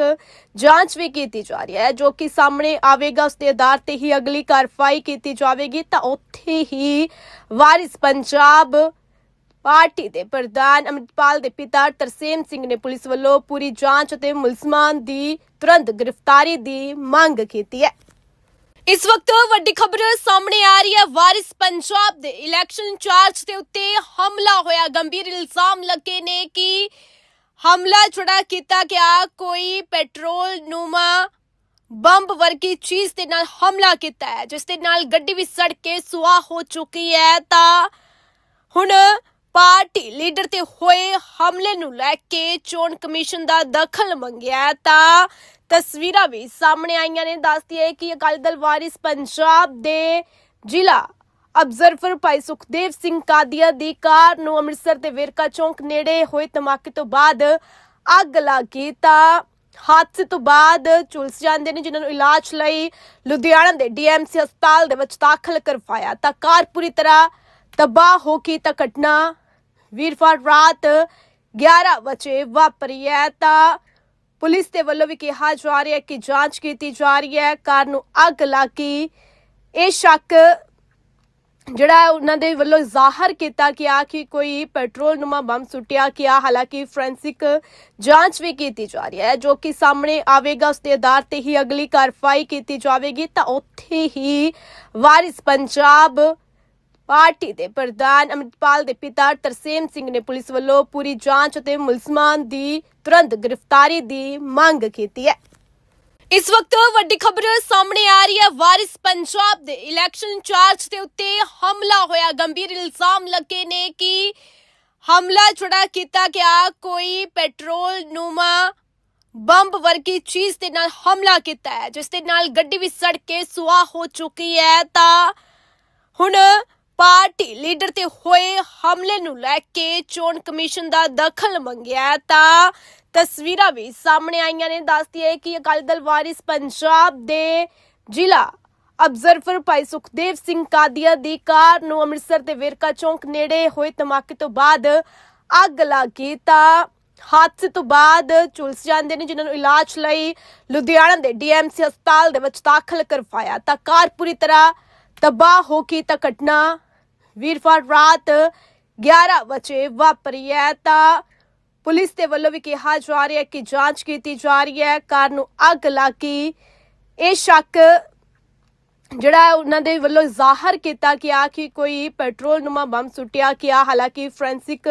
ਜਾਂਚ ਵੀ ਕੀਤੀ ਜਾ ਰਹੀ ਹੈ। ਜੋ ਕਿ ਸਾਹਮਣੇ ਆਵੇਗਾ ਉਸ ਦੇ ਆਧਾਰ ਤੇ ਹੀ ਅਗਲੀ ਕਾਰਵਾਈ ਕੀਤੀ ਜਾਵੇਗੀ। ਤਾਂ ਉੱਥੇ ਹੀ ਵਾਰਿਸ ਪੰਜਾਬ ਪਾਰਟੀ ਦੇ ਪ੍ਰਧਾਨ ਅਮਰਿਤਪਾਲ ਦੇ ਪਿਤਾ ਤਰਸੇਮ ਸਿੰਘ ਨੇ ਪੁਲਿਸ ਵੱਲੋਂ ਪੂਰੀ ਜਾਂਚ ਅਤੇ ਮੁਲਜ਼ਮਾਂ ਦੀ ਤੁਰੰਤ ਗ੍ਰਿਫਤਾਰੀ ਦੀ ਮੰਗ ਕੀਤੀ ਹੈ। ਇਸ ਵਕਤ ਵੱਡੀ ਖਬਰ ਸਾਹਮਣੇ ਆ ਰਹੀ ਹੈ। ਵਾਰਿਸ ਪੰਜਾਬ ਦੇ ਇਲੈਕਸ਼ਨ ਇੰਚਾਰਜ ਦੇ ਉੱਤੇ ਹਮਲਾ ਹੋਇਆ। ਗੰਭੀਰ ਇਲਜ਼ਾਮ ਲੱਗੇ ਨੇ ਕਿ ਹਮਲਾ ਛੁੜਾ ਕੀਤਾ ਗਿਆ। ਕੋਈ ਪੈਟਰੋਲ ਨੂਮਾ ਬੰਬ ਵਰਗੀ ਚੀਜ਼ ਦੇ ਨਾਲ ਹਮਲਾ ਕੀਤਾ ਹੈ। ਜਿਸ ਦੇ ਨਾਲ ਗੱਡੀ ਵੀ ਸੜ ਕੇ ਸੁਆਹ ਹੋ ਚੁੱਕੀ ਹੈ। ਤਾਂ ਹੁਣ ਪਾਰਟੀ ਲੀਡਰ ਤੇ ਹੋਏ ਹਮਲੇ ਨੂੰ ਲੈ ਕੇ ਚੋਣ ਕਮਿਸ਼ਨ ਦਾ ਦਖਲ ਮੰਗਿਆ ਤਾਂ ਤਸਵੀਰਾਂ ਵੀ ਸਾਹਮਣੇ ਆਈਆਂ ਨੇ। ਦੱਸਦੀ ਹੈ ਕਿ ਅਕਾਲੀ ਦਲ ਵਾਰਿਸ ਪੰਜਾਬ ਦੇ ਜ਼ਿਲ੍ਹਾ ਅਬਜ਼ਰਵਰ ਭਾਈ ਸੁਖਦੇਵ ਸਿੰਘ ਕਾਦੀਆ ਦੀ ਕਾਰ ਨੂੰ ਅੰਮ੍ਰਿਤਸਰ ਦੇ ਵੇਰਕਾ ਚੌਂਕ ਨੇੜੇ ਹੋਏ ਧਮਾਕੇ ਤੋਂ ਬਾਅਦ ਅੱਗ ਲੱਗੀ ਤਾਂ ਹਾਦਸੇ ਤੋਂ ਬਾਅਦ ਝੁਲਸ ਜਾਂਦੇ ਨੇ, ਜਿਨ੍ਹਾਂ ਨੂੰ ਇਲਾਜ ਲਈ ਲੁਧਿਆਣਾ ਦੇ ਡੀਐਮਸੀ ਹਸਪਤਾਲ ਦੇ ਵਿੱਚ ਦਾਖਲ ਕਰਵਾਇਆ। ਤਾਂ ਕਾਰ ਪੂਰੀ ਤਰ੍ਹਾਂ ਤਬਾਹ ਹੋ ਕੇ ਤਾਂ ਘਟਨਾ ਵੀਰਵਾਰ ਰਾਤ 11 ਵਜੇ ਵਾਪਰੀ ਹੈ। ਤਾਂ ਪੁਲਿਸ ਦੇ ਵੱਲੋਂ ਵੀ ਕਿਹਾ ਜਾ ਰਿਹਾ ਹੈ ਕਿ ਜਾਂਚ ਕੀਤੀ ਜਾ ਰਹੀ ਹੈ। ਕਾਰ ਨੂੰ ਅੱਗ ਲੱਗੀ ਇਹ ਸ਼ੱਕ ਜਿਹੜਾ ਉਹਨਾਂ ਦੇ ਵੱਲੋਂ ਜ਼ਾਹਰ ਕੀਤਾ ਗਿਆ ਕਿ ਕੋਈ ਪੈਟਰੋਲ ਨੁਮਾ ਬੰਬ ਸੁੱਟਿਆ ਗਿਆ। ਹਾਲਾਂਕਿ ਫੋਰੈਂਸਿਕ ਜਾਂਚ ਵੀ ਕੀਤੀ ਜਾ ਰਹੀ ਹੈ। ਜੋ ਕਿ ਸਾਹਮਣੇ ਆਵੇਗਾ, ਉਸ ਦੇ ਆਧਾਰ ਤੇ ਹੀ ਅਗਲੀ ਕਾਰਵਾਈ ਕੀਤੀ ਜਾਵੇਗੀ। ਤਾਂ ਉੱਥੇ ਹੀ ਵਾਰਿਸ ਪੰਜਾਬ ਪਾਰਟੀ ਦੇ ਪ੍ਰਧਾਨ ਅਮਰਿਤਪਾਲ ਦੇ ਪਿਤਾ ਤਰਸੇਮ ਸਿੰਘ ਨੇ ਪੁਲਿਸ ਵੱਲੋਂ ਪੂਰੀ ਜਾਂਚ ਅਤੇ ਮੁਲਜ਼ਮਾਂ ਦੀ ਤੁਰੰਤ ਗ੍ਰਿਫਤਾਰੀ ਦੀ ਮੰਗ ਕੀਤੀ ਹੈ। ਇਸ ਵਕਤ ਵੱਡੀ ਖਬਰ ਸਾਹਮਣੇ ਆ ਰਹੀ ਹੈ। ਵਾਰਿਸ ਪੰਜਾਬ ਦੇ ਇਲੈਕਸ਼ਨ ਇੰਚਾਰਜ ਦੇ ਉੱਤੇ ਹਮਲਾ ਹੋਇਆ। ਗੰਭੀਰ ਇਲਜ਼ਾਮ ਲੱਗੇ ਨੇ ਕਿ ਹਮਲਾ ਛੁੜਾ ਕੀਤਾ ਗਿਆ, ਕੋਈ ਪੈਟਰੋਲ ਨੂਮਾ ਬੰਬ ਵਰਗੀ ਚੀਜ਼ ਦੇ ਨਾਲ ਹਮਲਾ ਕੀਤਾ ਹੈ। ਜਿਸ ਦੇ ਨਾਲ ਗੱਡੀ ਵੀ ਸੜ ਕੇ ਸੁਆਹ ਹੋ ਚੁੱਕੀ ਹੈ। ਤਾਂ ਹੁਣ ਪਾਰਟੀ ਲੀਡਰ ਤੇ ਹੋਏ ਹਮਲੇ ਨੂੰ ਲੈ ਕੇ ਚੋਣ ਕਮਿਸ਼ਨ ਦਾ ਦਖਲ ਮੰਗਿਆ ਤਾਂ ਤਸਵੀਰਾਂ ਵੀ ਸਾਹਮਣੇ ਆਈਆਂ ਨੇ। ਦੱਸਦੀ ਹੈ ਕਿ ਅਕਾਲੀ ਦਲ ਵਾਰਿਸ ਪੰਜਾਬ ਦੇ ਜ਼ਿਲ੍ਹਾ ਅਬਜ਼ਰਵਰ ਭਾਈ ਸੁਖਦੇਵ ਸਿੰਘ ਕਾਦੀਆ ਦੀ ਕਾਰ ਨੂੰ ਅੰਮ੍ਰਿਤਸਰ ਦੇ ਵੇਰਕਾ ਚੌਂਕ ਨੇੜੇ ਹੋਏ ਧਮਾਕੇ ਤੋਂ ਬਾਅਦ ਅੱਗ ਲੱਗੀ ਤਾਂ ਹਾਦਸੇ ਤੋਂ ਬਾਅਦ ਝੁਲਸ ਜਾਂਦੇ ਨੇ, ਜਿਨ੍ਹਾਂ ਨੂੰ ਇਲਾਜ ਲਈ ਲੁਧਿਆਣਾ ਦੇ ਡੀਐਮਸੀ ਹਸਪਤਾਲ ਦੇ ਵਿੱਚ ਦਾਖਲ ਕਰਵਾਇਆ। ਤਾਂ ਕਾਰ ਪੂਰੀ ਤਰ੍ਹਾਂ ਤਬਾਹ ਹੋ ਗਈ, ਤਾਂ ਘਟਨਾ ਵੀਰਵਾਰ ਰਾਤ 11 ਵਜੇ ਵਾਪਰੀ ਹੈ ਤਾਂ ਪੁਲਿਸ ਦੇ ਵੱਲੋਂ ਵੀ ਕਿਹਾ ਜਾ ਰਿਹਾ ਹੈ ਕਿ ਜਾਂਚ ਕੀਤੀ ਜਾ ਰਹੀ ਹੈ। ਕਾਰ ਨੂੰ ਅੱਗ ਲੱਗੀ। ਇਹ ਸ਼ੱਕ ਜਿਹੜਾ ਹੈ ਉਹਨਾਂ ਦੇ ਵੱਲੋਂ ਜ਼ਾਹਰ ਕੀਤਾ ਗਿਆ ਕਿ ਕੋਈ ਪੈਟਰੋਲ ਨੁਮਾ ਬੰਬ ਸੁੱਟਿਆ ਗਿਆ। ਹਾਲਾਂਕਿ ਫੋਰੈਂਸਿਕ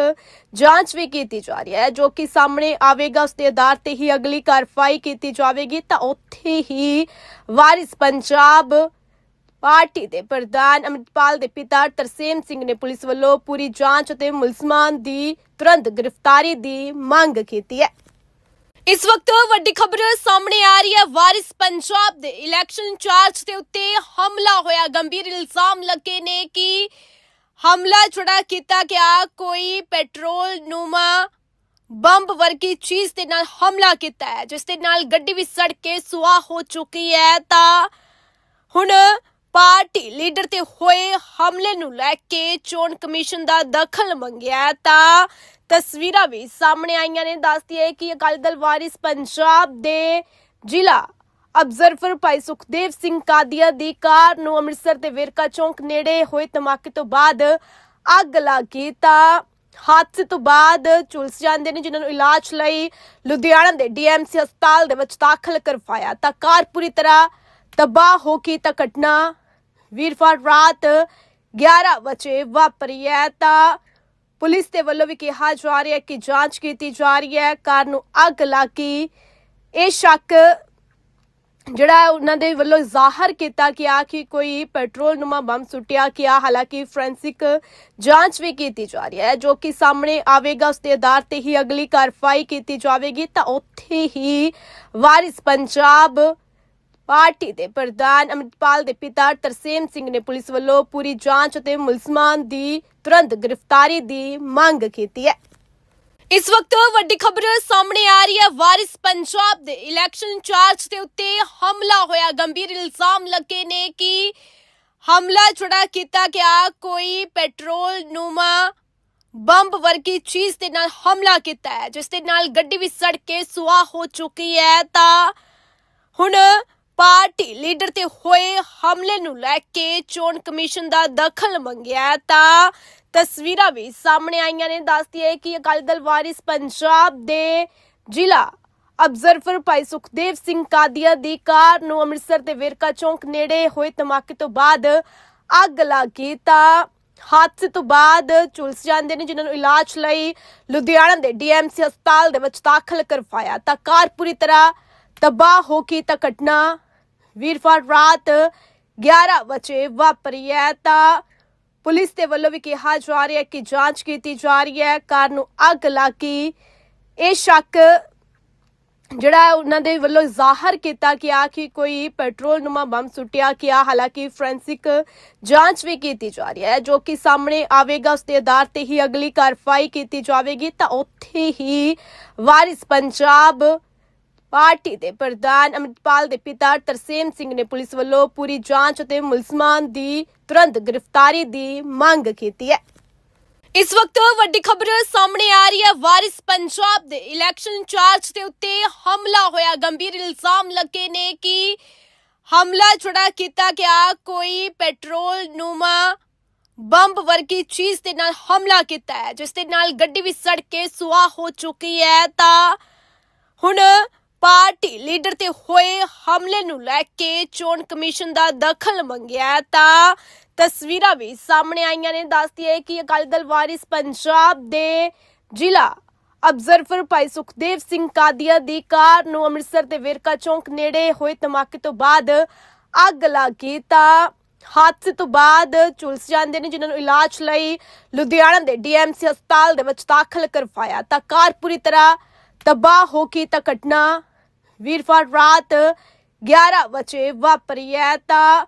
ਜਾਂਚ ਵੀ ਕੀਤੀ ਜਾ ਰਹੀ ਹੈ। ਜੋ ਕਿ ਸਾਹਮਣੇ ਆਵੇਗਾ ਉਸ ਦੇ ਆਧਾਰ ਤੇ ਹੀ ਅਗਲੀ ਕਾਰਵਾਈ ਕੀਤੀ ਜਾਵੇਗੀ। ਤਾਂ ਉੱਥੇ ਹੀ ਵਾਰਿਸ ਪੰਜਾਬ ਪਾਰਟੀ ਦੇ ਪ੍ਰਧਾਨ ਅਮਰਿਤਪਾਲ ਦੇ ਪਿਤਾ ਤਰਸੇਮ ਸਿੰਘ ਨੇ ਪੁਲਿਸ ਵੱਲੋਂ ਪੂਰੀ ਜਾਂਚ ਅਤੇ ਮੁਲਜ਼ਮਾਂ ਦੀ ਤੁਰੰਤ ਗ੍ਰਿਫਤਾਰੀ ਦੀ ਮੰਗ ਕੀਤੀ ਹੈ। ਇਸ ਵਕਤ ਵੱਡੀ ਖਬਰ ਸਾਹਮਣੇ ਆ ਰਹੀ ਹੈ। ਵਾਰਿਸ ਪੰਜਾਬ ਦੇ ਇਲੈਕਸ਼ਨ ਇੰਚਾਰਜ ਦੇ ਉੱਤੇ ਹਮਲਾ ਹੋਇਆ। ਗੰਭੀਰ ਇਲਜ਼ਾਮ ਲੱਗੇ ਨੇ ਕਿ ਹਮਲਾ ਛੁੜਾ ਕੀਤਾ ਗਿਆ, ਕੋਈ ਪੈਟਰੋਲ ਨੂਮਾ ਬੰਬ ਵਰਗੀ ਚੀਜ਼ ਦੇ ਨਾਲ ਹਮਲਾ ਕੀਤਾ ਹੈ। ਜਿਸ ਦੇ ਨਾਲ ਗੱਡੀ ਵੀ ਸੜ ਕੇ ਸੁਆਹ ਹੋ ਚੁੱਕੀ ਹੈ। ਤਾਂ ਹੁਣ ਪਾਰਟੀ ਲੀਡਰ ਤੇ ਹੋਏ ਹਮਲੇ ਨੂੰ ਲੈ ਕੇ ਚੋਣ ਕਮਿਸ਼ਨ ਦਾ ਦਖਲ ਮੰਗਿਆ ਤਾਂ ਤਸਵੀਰਾਂ ਵੀ ਸਾਹਮਣੇ ਆਈਆਂ ਨੇ। ਦੱਸਦੀ ਹੈ ਕਿ ਅਕਾਲੀ ਦਲ ਵਾਰਿਸ ਪੰਜਾਬ ਦੇ ਜ਼ਿਲ੍ਹਾ ਅਬਜ਼ਰਵਰ ਭਾਈ ਸੁਖਦੇਵ ਸਿੰਘ ਕਾਦੀਆ ਦੀ ਕਾਰ ਨੂੰ ਅੰਮ੍ਰਿਤਸਰ ਦੇ ਵੇਰਕਾ ਚੌਂਕ ਨੇੜੇ ਹੋਏ ਧਮਾਕੇ ਤੋਂ ਬਾਅਦ ਅੱਗ ਲੱਗੀ ਤਾਂ ਹਾਦਸੇ ਤੋਂ ਬਾਅਦ ਝੁਲਸ ਜਾਂਦੇ ਨੇ, ਜਿਨ੍ਹਾਂ ਨੂੰ ਇਲਾਜ ਲਈ ਲੁਧਿਆਣਾ ਦੇ ਡੀਐਮਸੀ ਹਸਪਤਾਲ ਦੇ ਵਿੱਚ ਦਾਖਲ ਕਰਵਾਇਆ। ਤਾਂ ਕਾਰ ਪੂਰੀ ਤਰ੍ਹਾਂ ਤਬਾਹ ਹੋ ਗਈ, ਤਾਂ ਘਟਨਾ ਵੀਰਵਾਰ ਰਾਤ 11 ਵਜੇ ਵਾਪਰੀ ਹੈ ਤਾਂ ਪੁਲਿਸ ਦੇ ਵੱਲੋਂ ਵੀ ਕਿਹਾ ਜਾ ਰਿਹਾ ਹੈ ਕਿ ਜਾਂਚ ਕੀਤੀ ਜਾ ਰਹੀ ਹੈ। ਕਾਰ ਨੂੰ ਅੱਗ ਲੱਗੀ। ਇਹ ਸ਼ੱਕ ਜਿਹੜਾ ਹੈ, ਉਹਨਾਂ ਦੇ ਵੱਲੋਂ ਜ਼ਾਹਰ ਕੀਤਾ ਗਿਆ ਕਿ ਕੋਈ ਪੈਟਰੋਲ ਨੁਮਾ ਬੰਬ ਸੁੱਟਿਆ ਗਿਆ। ਹਾਲਾਂਕਿ ਫੋਰੈਂਸਿਕ ਜਾਂਚ ਵੀ ਕੀਤੀ ਜਾ ਰਹੀ ਹੈ। ਜੋ ਕਿ ਸਾਹਮਣੇ ਆਵੇਗਾ, ਉਸ ਦੇ ਆਧਾਰ ਤੇ ਹੀ ਅਗਲੀ ਕਾਰਵਾਈ ਕੀਤੀ ਜਾਵੇਗੀ। ਤਾਂ ਉੱਥੇ ਹੀ ਵਾਰਿਸ ਪੰਜਾਬ ਪਾਰਟੀ ਦੇ ਪ੍ਰਧਾਨ ਅਮਰਿਤਪਾਲ ਦੇ ਪਿਤਾ ਤਰਸੇਮ ਸਿੰਘ ਨੇ ਪੁਲਿਸ ਵੱਲੋਂ ਪੂਰੀ ਜਾਂਚ ਅਤੇ ਮੁਲਜ਼ਮਾਂ ਦੀ ਤੁਰੰਤ ਗ੍ਰਿਫਤਾਰੀ ਦੀ ਮੰਗ ਕੀਤੀ ਹੈ। ਇਸ ਵਕਤ ਵੱਡੀ ਖਬਰ ਸਾਹਮਣੇ ਆ ਰਹੀ ਹੈ। ਵਾਰਿਸ ਪੰਜਾਬ ਦੇ ਇਲੈਕਸ਼ਨ ਇੰਚਾਰਜ ਦੇ ਉੱਤੇ ਹਮਲਾ ਹੋਇਆ। ਗੰਭੀਰ ਇਲਜ਼ਾਮ ਲੱਗੇ ਨੇ ਕਿ ਹਮਲਾ ਛੁੜਾ ਕੀਤਾ ਗਿਆ, ਕੋਈ ਪੈਟਰੋਲ ਨੂਮਾ ਬੰਬ ਵਰਗੀ ਚੀਜ਼ ਦੇ ਨਾਲ ਹਮਲਾ ਕੀਤਾ ਹੈ। ਜਿਸ ਦੇ ਨਾਲ ਗੱਡੀ ਵੀ ਸੜ ਕੇ ਸੁਆਹ ਹੋ ਚੁੱਕੀ ਹੈ। ਤਾਂ ਹੁਣ ਪਾਰਟੀ ਲੀਡਰ ਤੇ ਹੋਏ ਹਮਲੇ ਨੂੰ ਲੈ ਕੇ ਚੋਣ ਕਮਿਸ਼ਨ ਦਾ ਦਖਲ ਮੰਗਿਆ ਤਾਂ ਤਸਵੀਰਾਂ ਵੀ ਸਾਹਮਣੇ ਆਈਆਂ ਨੇ। ਦੱਸਦੀ ਹੈ ਕਿ ਅਕਾਲੀ ਦਲ ਵਾਰਿਸ ਪੰਜਾਬ ਦੇ ਜ਼ਿਲ੍ਹਾ ਅਬਜ਼ਰਵਰ ਭਾਈ ਸੁਖਦੇਵ ਸਿੰਘ ਕਾਦੀਆ ਦੀ ਕਾਰ ਨੂੰ ਅੰਮ੍ਰਿਤਸਰ ਦੇ ਵੇਰਕਾ ਚੌਂਕ ਨੇੜੇ ਹੋਏ ਧਮਾਕੇ ਤੋਂ ਬਾਅਦ ਅੱਗ ਲੱਗੀ ਤਾਂ ਹਾਦਸੇ ਤੋਂ ਬਾਅਦ ਝੁਲਸ ਜਾਂਦੇ ਨੇ, ਜਿਨ੍ਹਾਂ ਨੂੰ ਇਲਾਜ ਲਈ ਲੁਧਿਆਣਾ ਦੇ ਡੀਐਮਸੀ ਹਸਪਤਾਲ ਦੇ ਵਿੱਚ ਦਾਖਲ ਕਰਵਾਇਆ। ਤਾਂ ਕਾਰ ਪੂਰੀ ਤਰ੍ਹਾਂ ਤਬਾਹ ਹੋ ਗਈ, ਤਾਂ ਘਟਨਾ ਵੀਰਵਾਰ ਰਾਤ 11 ਵਜੇ ਵਾਪਰੀ ਹੈ ਤਾਂ ਪੁਲਿਸ ਦੇ ਵੱਲੋਂ ਵੀ ਕਿਹਾ ਜਾ ਰਿਹਾ ਹੈ ਕਿ ਜਾਂਚ ਕੀਤੀ ਜਾ ਰਹੀ ਹੈ। ਕਾਰ ਨੂੰ ਅੱਗ ਲੱਗੀ। ਇਹ ਸ਼ੱਕ ਜਿਹੜਾ ਹੈ ਉਹਨਾਂ ਦੇ ਵੱਲੋਂ ਜ਼ਾਹਰ ਕੀਤਾ ਗਿਆ ਕਿ ਕੋਈ ਪੈਟਰੋਲ ਨੁਮਾ ਬੰਬ ਸੁੱਟਿਆ ਗਿਆ। ਹਾਲਾਂਕਿ ਫੋਰੈਂਸਿਕ ਜਾਂਚ ਵੀ ਕੀਤੀ ਜਾ ਰਹੀ ਹੈ। ਜੋ ਕਿ ਸਾਹਮਣੇ ਆਵੇਗਾ ਉਸ ਦੇ ਆਧਾਰ ਤੇ ਹੀ ਅਗਲੀ ਕਾਰਵਾਈ ਕੀਤੀ ਜਾਵੇਗੀ। ਤਾਂ ਉੱਥੇ ਹੀ ਵਾਰਿਸ ਪੰਜਾਬ ਪਾਰਟੀ ਦੇ ਪ੍ਰਧਾਨ ਅਮਿਤਪਾਲ ਦੇ ਪਿਤਾ ਤਰਸੇਮ ਸਿੰਘ ਨੇ ਪੁਲਿਸ ਵੱਲੋਂ ਪੂਰੀ ਜਾਂਚ ਅਤੇ ਮੁਲਜ਼ਮਾਂ ਦੀ ਤੁਰੰਤ ਗ੍ਰਿਫਤਾਰੀ ਦੀ ਮੰਗ ਕੀਤੀ ਹੈ। ਇਸ ਵਕਤ ਵੱਡੀ ਖਬਰ ਸਾਹਮਣੇ ਆ ਰਹੀ ਹੈ। ਵਾਰਿਸ ਪੰਜਾਬ ਦੇ ਇਲੈਕਸ਼ਨ ਇੰਚਾਰਜ ਦੇ ਉੱਤੇ ਹਮਲਾ ਹੋਇਆ। ਗੰਭੀਰ ਇਲਜ਼ਾਮ ਲੱਗੇ ਨੇ ਕਿ ਹਮਲਾ ਛੁੜਾ ਕੀਤਾ ਗਿਆ। ਕੋਈ ਪੈਟਰੋਲ ਨੂਮਾ ਬੰਬ ਵਰਗੀ ਚੀਜ਼ ਦੇ ਨਾਲ ਹਮਲਾ ਕੀਤਾ ਹੈ। ਜਿਸ ਦੇ ਨਾਲ ਗੱਡੀ ਵੀ ਸੜ ਕੇ ਸੁਆਹ ਹੋ ਚੁੱਕੀ ਹੈ। ਤਾਂ ਹੁਣ ਪਾਰਟੀ ਲੀਡਰ ਤੇ ਹੋਏ ਹਮਲੇ ਨੂੰ ਲੈ ਕੇ ਚੋਣ ਕਮਿਸ਼ਨ ਦਾ ਦਖਲ ਮੰਗਿਆ ਤਾਂ ਤਸਵੀਰਾਂ ਵੀ ਸਾਹਮਣੇ ਆਈਆਂ ਨੇ। ਦੱਸਦੀ ਹੈ ਕਿ ਅਕਾਲੀ ਦਲ ਵਾਰਿਸ ਪੰਜਾਬ ਦੇ ਜ਼ਿਲ੍ਹਾ ਅਬਜ਼ਰਵਰ ਭਾਈ ਸੁਖਦੇਵ ਸਿੰਘ ਕਾਦੀਆ ਦੀ ਕਾਰ ਨੂੰ ਅੰਮ੍ਰਿਤਸਰ ਦੇ ਵੇਰਕਾ ਚੌਂਕ ਨੇੜੇ ਹੋਏ ਧਮਾਕੇ ਤੋਂ ਬਾਅਦ ਅੱਗ ਲੱਗੀ ਤਾਂ ਹਾਦਸੇ ਤੋਂ ਬਾਅਦ ਝੁਲਸ ਜਾਂਦੇ ਨੇ, ਜਿਨ੍ਹਾਂ ਨੂੰ ਇਲਾਜ ਲਈ ਲੁਧਿਆਣਾ ਦੇ ਡੀਐਮਸੀ ਹਸਪਤਾਲ ਦੇ ਵਿੱਚ ਦਾਖਲ ਕਰਵਾਇਆ। ਤਾਂ ਕਾਰ ਪੂਰੀ ਤਰ੍ਹਾਂ ਤਬਾਹ ਹੋ ਗਈ, ਤਾਂ ਘਟਨਾ ਵੀਰਵਾਰ ਰਾਤ 11 ਵਜੇ ਵਾਪਰੀ ਹੈ ਤਾਂ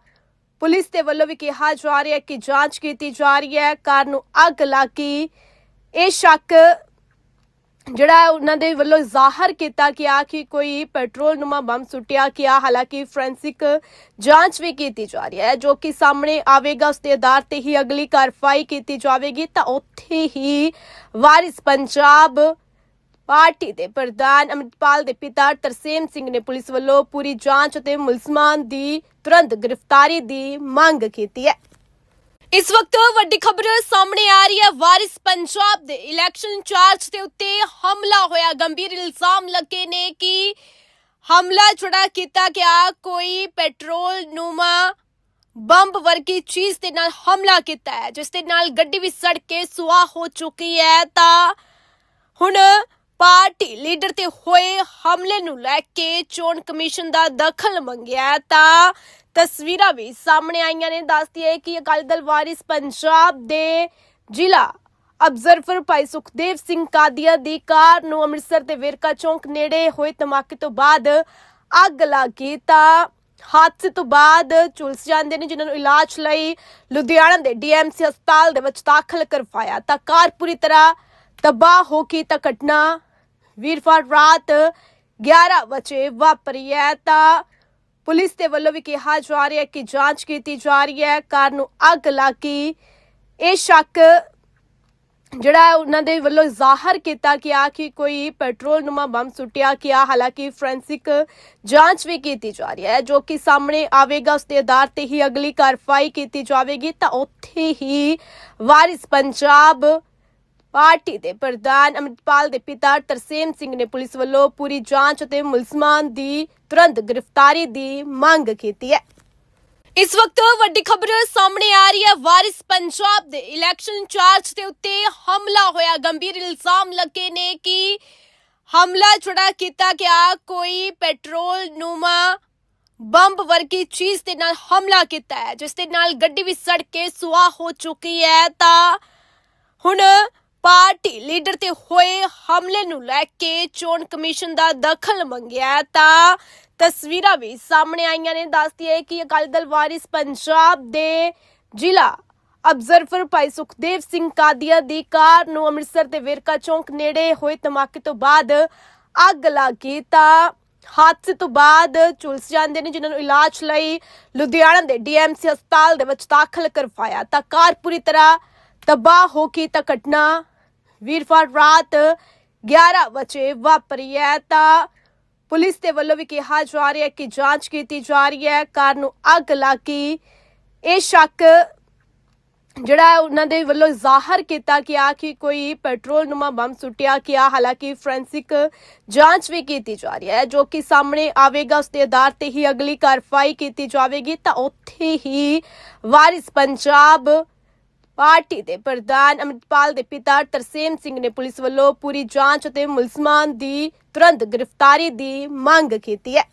ਪੁਲਿਸ ਦੇ ਵੱਲੋਂ ਵੀ ਕਿਹਾ ਜਾ ਰਿਹਾ ਹੈ ਕਿ ਜਾਂਚ ਕੀਤੀ ਜਾ ਰਹੀ ਹੈ। ਕਾਰ ਨੂੰ ਅੱਗ ਲੱਗੀ ਇਹ ਸ਼ੱਕ ਜਿਹੜਾ ਹੈ, ਉਹਨਾਂ ਦੇ ਵੱਲੋਂ ਜ਼ਾਹਰ ਕੀਤਾ ਗਿਆ ਕਿ ਕੋਈ ਪੈਟਰੋਲ ਨੁਮਾ ਬੰਬ ਸੁੱਟਿਆ ਗਿਆ। ਹਾਲਾਂਕਿ ਫੋਰੈਂਸਿਕ ਜਾਂਚ ਵੀ ਕੀਤੀ ਜਾ ਰਹੀ ਹੈ, ਜੋ ਕਿ ਸਾਹਮਣੇ ਆਵੇਗਾ, ਉਸ ਦੇ ਆਧਾਰ ਤੇ ਹੀ ਅਗਲੀ ਕਾਰਵਾਈ ਕੀਤੀ ਜਾਵੇਗੀ। ਤਾਂ ਉੱਥੇ ਹੀ ਵਾਰਿਸ ਪੰਜਾਬ ਪਾਰਟੀ ਦੇ ਪ੍ਰਧਾਨ ਅਮਿਤਪਾਲ ਦੇ ਪਿਤਾ ਤਰਸੇਮ ਸਿੰਘ ਨੇ ਪੁਲਿਸ ਵੱਲੋਂ ਪੂਰੀ ਜਾਂਚ ਅਤੇ ਮੁਲਜ਼ਮਾਂ ਦੀ ਤੁਰੰਤ ਗ੍ਰਿਫਤਾਰੀ ਦੀ ਮੰਗ ਕੀਤੀ ਹੈ। ਇਸ ਵਕਤ ਵੱਡੀ ਖਬਰ ਸਾਹਮਣੇ ਆ ਰਹੀ ਹੈ। ਵਾਰਿਸ ਪੰਜਾਬ ਦੇ ਇਲੈਕਸ਼ਨ ਇੰਚਾਰਜ ਦੇ ਉੱਤੇ ਹਮਲਾ ਹੋਇਆ। ਗੰਭੀਰ ਇਲਜ਼ਾਮ ਲੱਗੇ ਨੇ ਕਿ ਹਮਲਾ ਛੁੜਾ ਕੀਤਾ ਗਿਆ, ਕੋਈ ਪੈਟਰੋਲ ਨੂਮਾ ਬੰਬ ਵਰਗੀ ਚੀਜ਼ ਦੇ ਨਾਲ ਹਮਲਾ ਕੀਤਾ ਹੈ। ਜਿਸ ਦੇ ਨਾਲ ਗੱਡੀ ਵੀ ਸੜ ਕੇ ਸੁਆਹ ਹੋ ਚੁੱਕੀ ਹੈ। ਤਾਂ ਹੁਣ ਪਾਰਟੀ ਲੀਡਰ ਤੇ ਹੋਏ ਹਮਲੇ ਨੂੰ ਲੈ ਕੇ ਚੋਣ ਕਮਿਸ਼ਨ ਦਾ ਦਖਲ ਮੰਗਿਆ ਤਾਂ ਤਸਵੀਰਾਂ ਵੀ ਸਾਹਮਣੇ ਆਈਆਂ ਨੇ। ਦੱਸਦੀ ਹੈ ਕਿ ਅਕਾਲੀ ਦਲ ਵਾਰਿਸ ਪੰਜਾਬ ਦੇ ਜ਼ਿਲ੍ਹਾ ਅਬਜ਼ਰਵਰ ਭਾਈ ਸੁਖਦੇਵ ਸਿੰਘ ਕਾਦੀਆ ਦੀ ਕਾਰ ਨੂੰ ਅੰਮ੍ਰਿਤਸਰ ਦੇ ਵੇਰਕਾ ਚੌਂਕ ਨੇੜੇ ਹੋਏ ਧਮਾਕੇ ਤੋਂ ਬਾਅਦ ਅੱਗ ਲੱਗੀ ਤਾਂ ਹਾਦਸੇ ਤੋਂ ਬਾਅਦ ਝੁਲਸ ਜਾਂਦੇ ਨੇ, ਜਿਨ੍ਹਾਂ ਨੂੰ ਇਲਾਜ ਲਈ ਲੁਧਿਆਣਾ ਦੇ ਡੀਐਮਸੀ ਹਸਪਤਾਲ ਦੇ ਵਿੱਚ ਦਾਖਲ ਕਰਵਾਇਆ। ਤਾਂ ਕਾਰ ਪੂਰੀ ਤਰ੍ਹਾਂ ਤਬਾਹ ਹੋ ਗਈ, ਤਾਂ ਘਟਨਾ ਵੀਰਵਾਰ ਰਾਤ 11 ਵਜੇ ਵਾਪਰੀ ਹੈ ਤਾਂ ਪੁਲਿਸ ਦੇ ਵੱਲੋਂ ਵੀ ਕਿਹਾ ਜਾ ਰਿਹਾ ਹੈ ਕਿ ਜਾਂਚ ਕੀਤੀ ਜਾ ਰਹੀ ਹੈ। ਕਾਰ ਨੂੰ ਅੱਗ ਲੱਗੀ। ਇਹ ਸ਼ੱਕ ਜਿਹੜਾ ਹੈ ਉਹਨਾਂ ਦੇ ਵੱਲੋਂ ਜ਼ਾਹਰ ਕੀਤਾ ਗਿਆ ਕਿ ਕੋਈ ਪੈਟਰੋਲ ਨੁਮਾ ਬੰਬ ਸੁੱਟਿਆ ਗਿਆ। ਹਾਲਾਂਕਿ ਫੋਰੈਂਸਿਕ ਜਾਂਚ ਵੀ ਕੀਤੀ ਜਾ ਰਹੀ ਹੈ। ਜੋ ਕਿ ਸਾਹਮਣੇ ਆਵੇਗਾ ਉਸ ਦੇ ਆਧਾਰ ਤੇ ਹੀ ਅਗਲੀ ਕਾਰਵਾਈ ਕੀਤੀ ਜਾਵੇਗੀ। ਤਾਂ ਉੱਥੇ ਹੀ ਵਾਰਿਸ ਪੰਜਾਬ ਪਾਰਟੀ ਦੇ ਪ੍ਰਧਾਨ ਅਮਿਤਪਾਲ ਦੇ ਪਿਤਾ ਤਰਸੇਮ ਸਿੰਘ ਨੇ ਪੁਲਿਸ ਵੱਲੋਂ ਪੂਰੀ ਜਾਂਚ ਅਤੇ ਮੁਲਜ਼ਮਾਂ ਦੀ ਤੁਰੰਤ ਗ੍ਰਿਫਤਾਰੀ ਦੀ ਮੰਗ ਕੀਤੀ ਹੈ। ਇਸ ਵਕਤ ਵੱਡੀ ਖਬਰ ਸਾਹਮਣੇ ਆ ਰਹੀ ਹੈ। ਵਾਰਿਸ ਪੰਜਾਬ ਦੇ ਇਲੈਕਸ਼ਨ ਇੰਚਾਰਜ ਦੇ ਉੱਤੇ ਹਮਲਾ ਹੋਇਆ। ਗੰਭੀਰ ਇਲਜ਼ਾਮ ਲੱਗੇ ਨੇ ਕਿ ਹਮਲਾ ਛੁੜਾ ਕੀਤਾ ਗਿਆ। ਕੋਈ ਪੈਟਰੋਲ ਨੂਮਾ ਬੰਬ ਵਰਗੀ ਚੀਜ਼ ਦੇ ਨਾਲ ਹਮਲਾ ਕੀਤਾ ਹੈ। ਜਿਸ ਦੇ ਨਾਲ ਗੱਡੀ ਵੀ ਸੜ ਕੇ ਸੁਆਹ ਹੋ ਚੁੱਕੀ ਹੈ। ਤਾਂ ਹੁਣ ਪਾਰਟੀ ਲੀਡਰ ਤੇ ਹੋਏ ਹਮਲੇ ਨੂੰ ਲੈ ਕੇ ਚੋਣ ਕਮਿਸ਼ਨ ਦਾ ਦਖਲ ਮੰਗਿਆ ਤਾਂ ਤਸਵੀਰਾਂ ਵੀ ਸਾਹਮਣੇ ਆਈਆਂ ਨੇ। ਦੱਸਦੀ ਹੈ ਕਿ ਅਕਾਲੀ ਦਲ ਵਾਰਿਸ ਪੰਜਾਬ ਦੇ ਜ਼ਿਲ੍ਹਾ ਅਬਜ਼ਰਵਰ ਭਾਈ ਸੁਖਦੇਵ ਸਿੰਘ ਕਾਦੀਆ ਦੀ ਕਾਰ ਨੂੰ ਅੰਮ੍ਰਿਤਸਰ ਦੇ ਵੇਰਕਾ ਚੌਂਕ ਨੇੜੇ ਹੋਏ ਧਮਾਕੇ ਤੋਂ ਬਾਅਦ ਅੱਗ ਲੱਗ ਗਈ, ਤਾਂ ਹਾਦਸੇ ਤੋਂ ਬਾਅਦ ਝੁਲਸ ਜਾਂਦੇ ਨੇ, ਜਿਨ੍ਹਾਂ ਨੂੰ ਇਲਾਜ ਲਈ ਲੁਧਿਆਣਾ ਦੇ ਡੀਐਮਸੀ ਹਸਪਤਾਲ ਦੇ ਵਿੱਚ ਦਾਖਲ ਕਰਵਾਇਆ। ਤਾਂ ਕਾਰ ਪੂਰੀ ਤਰ੍ਹਾਂ ਤਬਾਹ ਹੋ ਗਈ, ਤਾਂ ਘਟਨਾ ਵੀਰਵਾਰ ਰਾਤ 11 ਵਜੇ ਵਾਪਰੀ ਹੈ ਤਾਂ ਪੁਲਿਸ ਦੇ ਵੱਲੋਂ ਵੀ ਕਿਹਾ ਜਾ ਰਿਹਾ ਹੈ ਕਿ ਜਾਂਚ ਕੀਤੀ ਜਾ ਰਹੀ ਹੈ। ਕਾਰ ਨੂੰ ਅੱਗ ਲੱਗੀ ਇਹ ਸ਼ੱਕ ਜਿਹੜਾ ਹੈ, ਉਹਨਾਂ ਦੇ ਵੱਲੋਂ ਜ਼ਾਹਰ ਕੀਤਾ ਗਿਆ ਕਿ ਕੋਈ ਪੈਟਰੋਲ ਨੁਮਾ ਬੰਬ ਸੁੱਟਿਆ ਗਿਆ। ਹਾਲਾਂਕਿ ਫੋਰੈਂਸਿਕ ਜਾਂਚ ਵੀ ਕੀਤੀ ਜਾ ਰਹੀ ਹੈ, ਜੋ ਕਿ ਸਾਹਮਣੇ ਆਵੇਗਾ, ਉਸ ਦੇ ਆਧਾਰ ਤੇ ਹੀ ਅਗਲੀ ਕਾਰਵਾਈ ਕੀਤੀ ਜਾਵੇਗੀ। ਤਾਂ ਉੱਥੇ ਹੀ ਵਾਰਿਸ ਪੰਜਾਬ ਪਾਰਟੀ ਦੇ ਪ੍ਰਧਾਨ ਅਮਿਤਪਾਲ ਦੇ ਪਿਤਾ ਤਰਸੇਮ ਸਿੰਘ ਨੇ ਪੁਲਿਸ ਵੱਲੋਂ ਪੂਰੀ ਜਾਂਚ ਅਤੇ ਮੁਲਜ਼ਮਾਂ ਦੀ ਤੁਰੰਤ ਗ੍ਰਿਫਤਾਰੀ ਦੀ ਮੰਗ ਕੀਤੀ ਹੈ।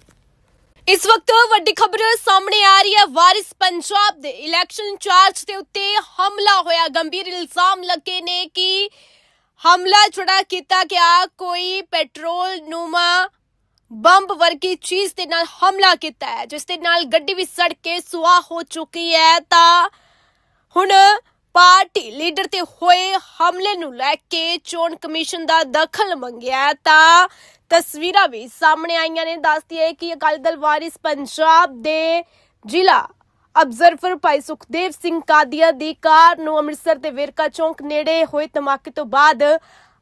ਇਸ ਵਕਤ ਵੱਡੀ ਖਬਰ ਸਾਹਮਣੇ ਆ ਰਹੀ ਹੈ। ਵਾਰਿਸ ਪੰਜਾਬ ਦੇ ਇਲੈਕਸ਼ਨ ਇੰਚਾਰਜ ਦੇ ਉੱਤੇ ਹਮਲਾ ਹੋਇਆ। ਗੰਭੀਰ ਇਲਜ਼ਾਮ ਲੱਗੇ ਨੇ ਕਿ ਹਮਲਾ ਜਿਹੜਾ ਕੀਤਾ ਗਿਆ, ਕੋਈ ਪੈਟਰੋਲ ਨੂਮਾ ਬੰਬ ਵਰਗੀ ਚੀਜ਼ ਦੇ ਨਾਲ ਹਮਲਾ ਕੀਤਾ ਹੈ। ਜਿਸ ਦੇ ਨਾਲ ਗੱਡੀ ਵੀ ਸੜ ਕੇ ਸੁਆਹ ਹੋ ਚੁੱਕੀ ਹੈ। ਤਾਂ ਹੁਣ ਪਾਰਟੀ ਲੀਡਰ ਤੇ ਹੋਏ ਹਮਲੇ ਨੂੰ ਲੈ ਕੇ ਚੋਣ ਕਮਿਸ਼ਨ ਦਾ ਦਖਲ ਮੰਗਿਆ ਤਾਂ ਤਸਵੀਰਾਂ ਵੀ ਸਾਹਮਣੇ ਆਈਆਂ ਨੇ। ਦੱਸਦੀ ਹੈ ਕਿ ਅਕਾਲੀ ਦਲ ਵਾਰਿਸ ਪੰਜਾਬ ਦੇ ਜ਼ਿਲ੍ਹਾ ਅਬਜ਼ਰਵਰ ਭਾਈ ਸੁਖਦੇਵ ਸਿੰਘ ਕਾਦੀਆ ਦੀ ਕਾਰ ਨੂੰ ਅੰਮ੍ਰਿਤਸਰ ਦੇ ਵੇਰਕਾ ਚੌਂਕ ਨੇੜੇ ਹੋਏ ਧਮਾਕੇ ਤੋਂ ਬਾਅਦ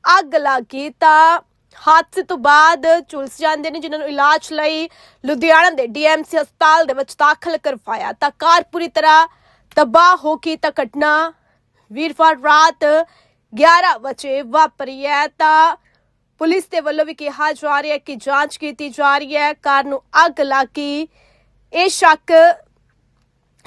ਅੱਗ ਲੱਗ ਗਈ, ਤਾਂ ਹਾਦਸੇ ਤੋਂ ਬਾਅਦ ਝੁਲਸ ਜਾਂਦੇ ਨੇ, ਜਿਨ੍ਹਾਂ ਨੂੰ ਇਲਾਜ ਲਈ ਲੁਧਿਆਣਾ ਦੇ ਡੀਐਮਸੀ ਹਸਪਤਾਲ ਦੇ ਵਿੱਚ ਦਾਖਲ ਕਰਵਾਇਆ। ਤਾਂ ਕਾਰ ਪੂਰੀ ਤਰ੍ਹਾਂ ਤਬਾਹ ਹੋ ਗਈ, ਤਾਂ ਘਟਨਾ ਵੀਰਵਾਰ ਰਾਤ 11 ਵਜੇ ਵਾਪਰੀ ਹੈ ਤਾਂ ਪੁਲਿਸ ਦੇ ਵੱਲੋਂ ਵੀ ਕਿਹਾ ਜਾ ਰਿਹਾ ਹੈ ਕਿ ਜਾਂਚ ਕੀਤੀ ਜਾ ਰਹੀ ਹੈ। ਕਾਰ ਨੂੰ ਅੱਗ ਲੱਗੀ। ਇਹ ਸ਼ੱਕ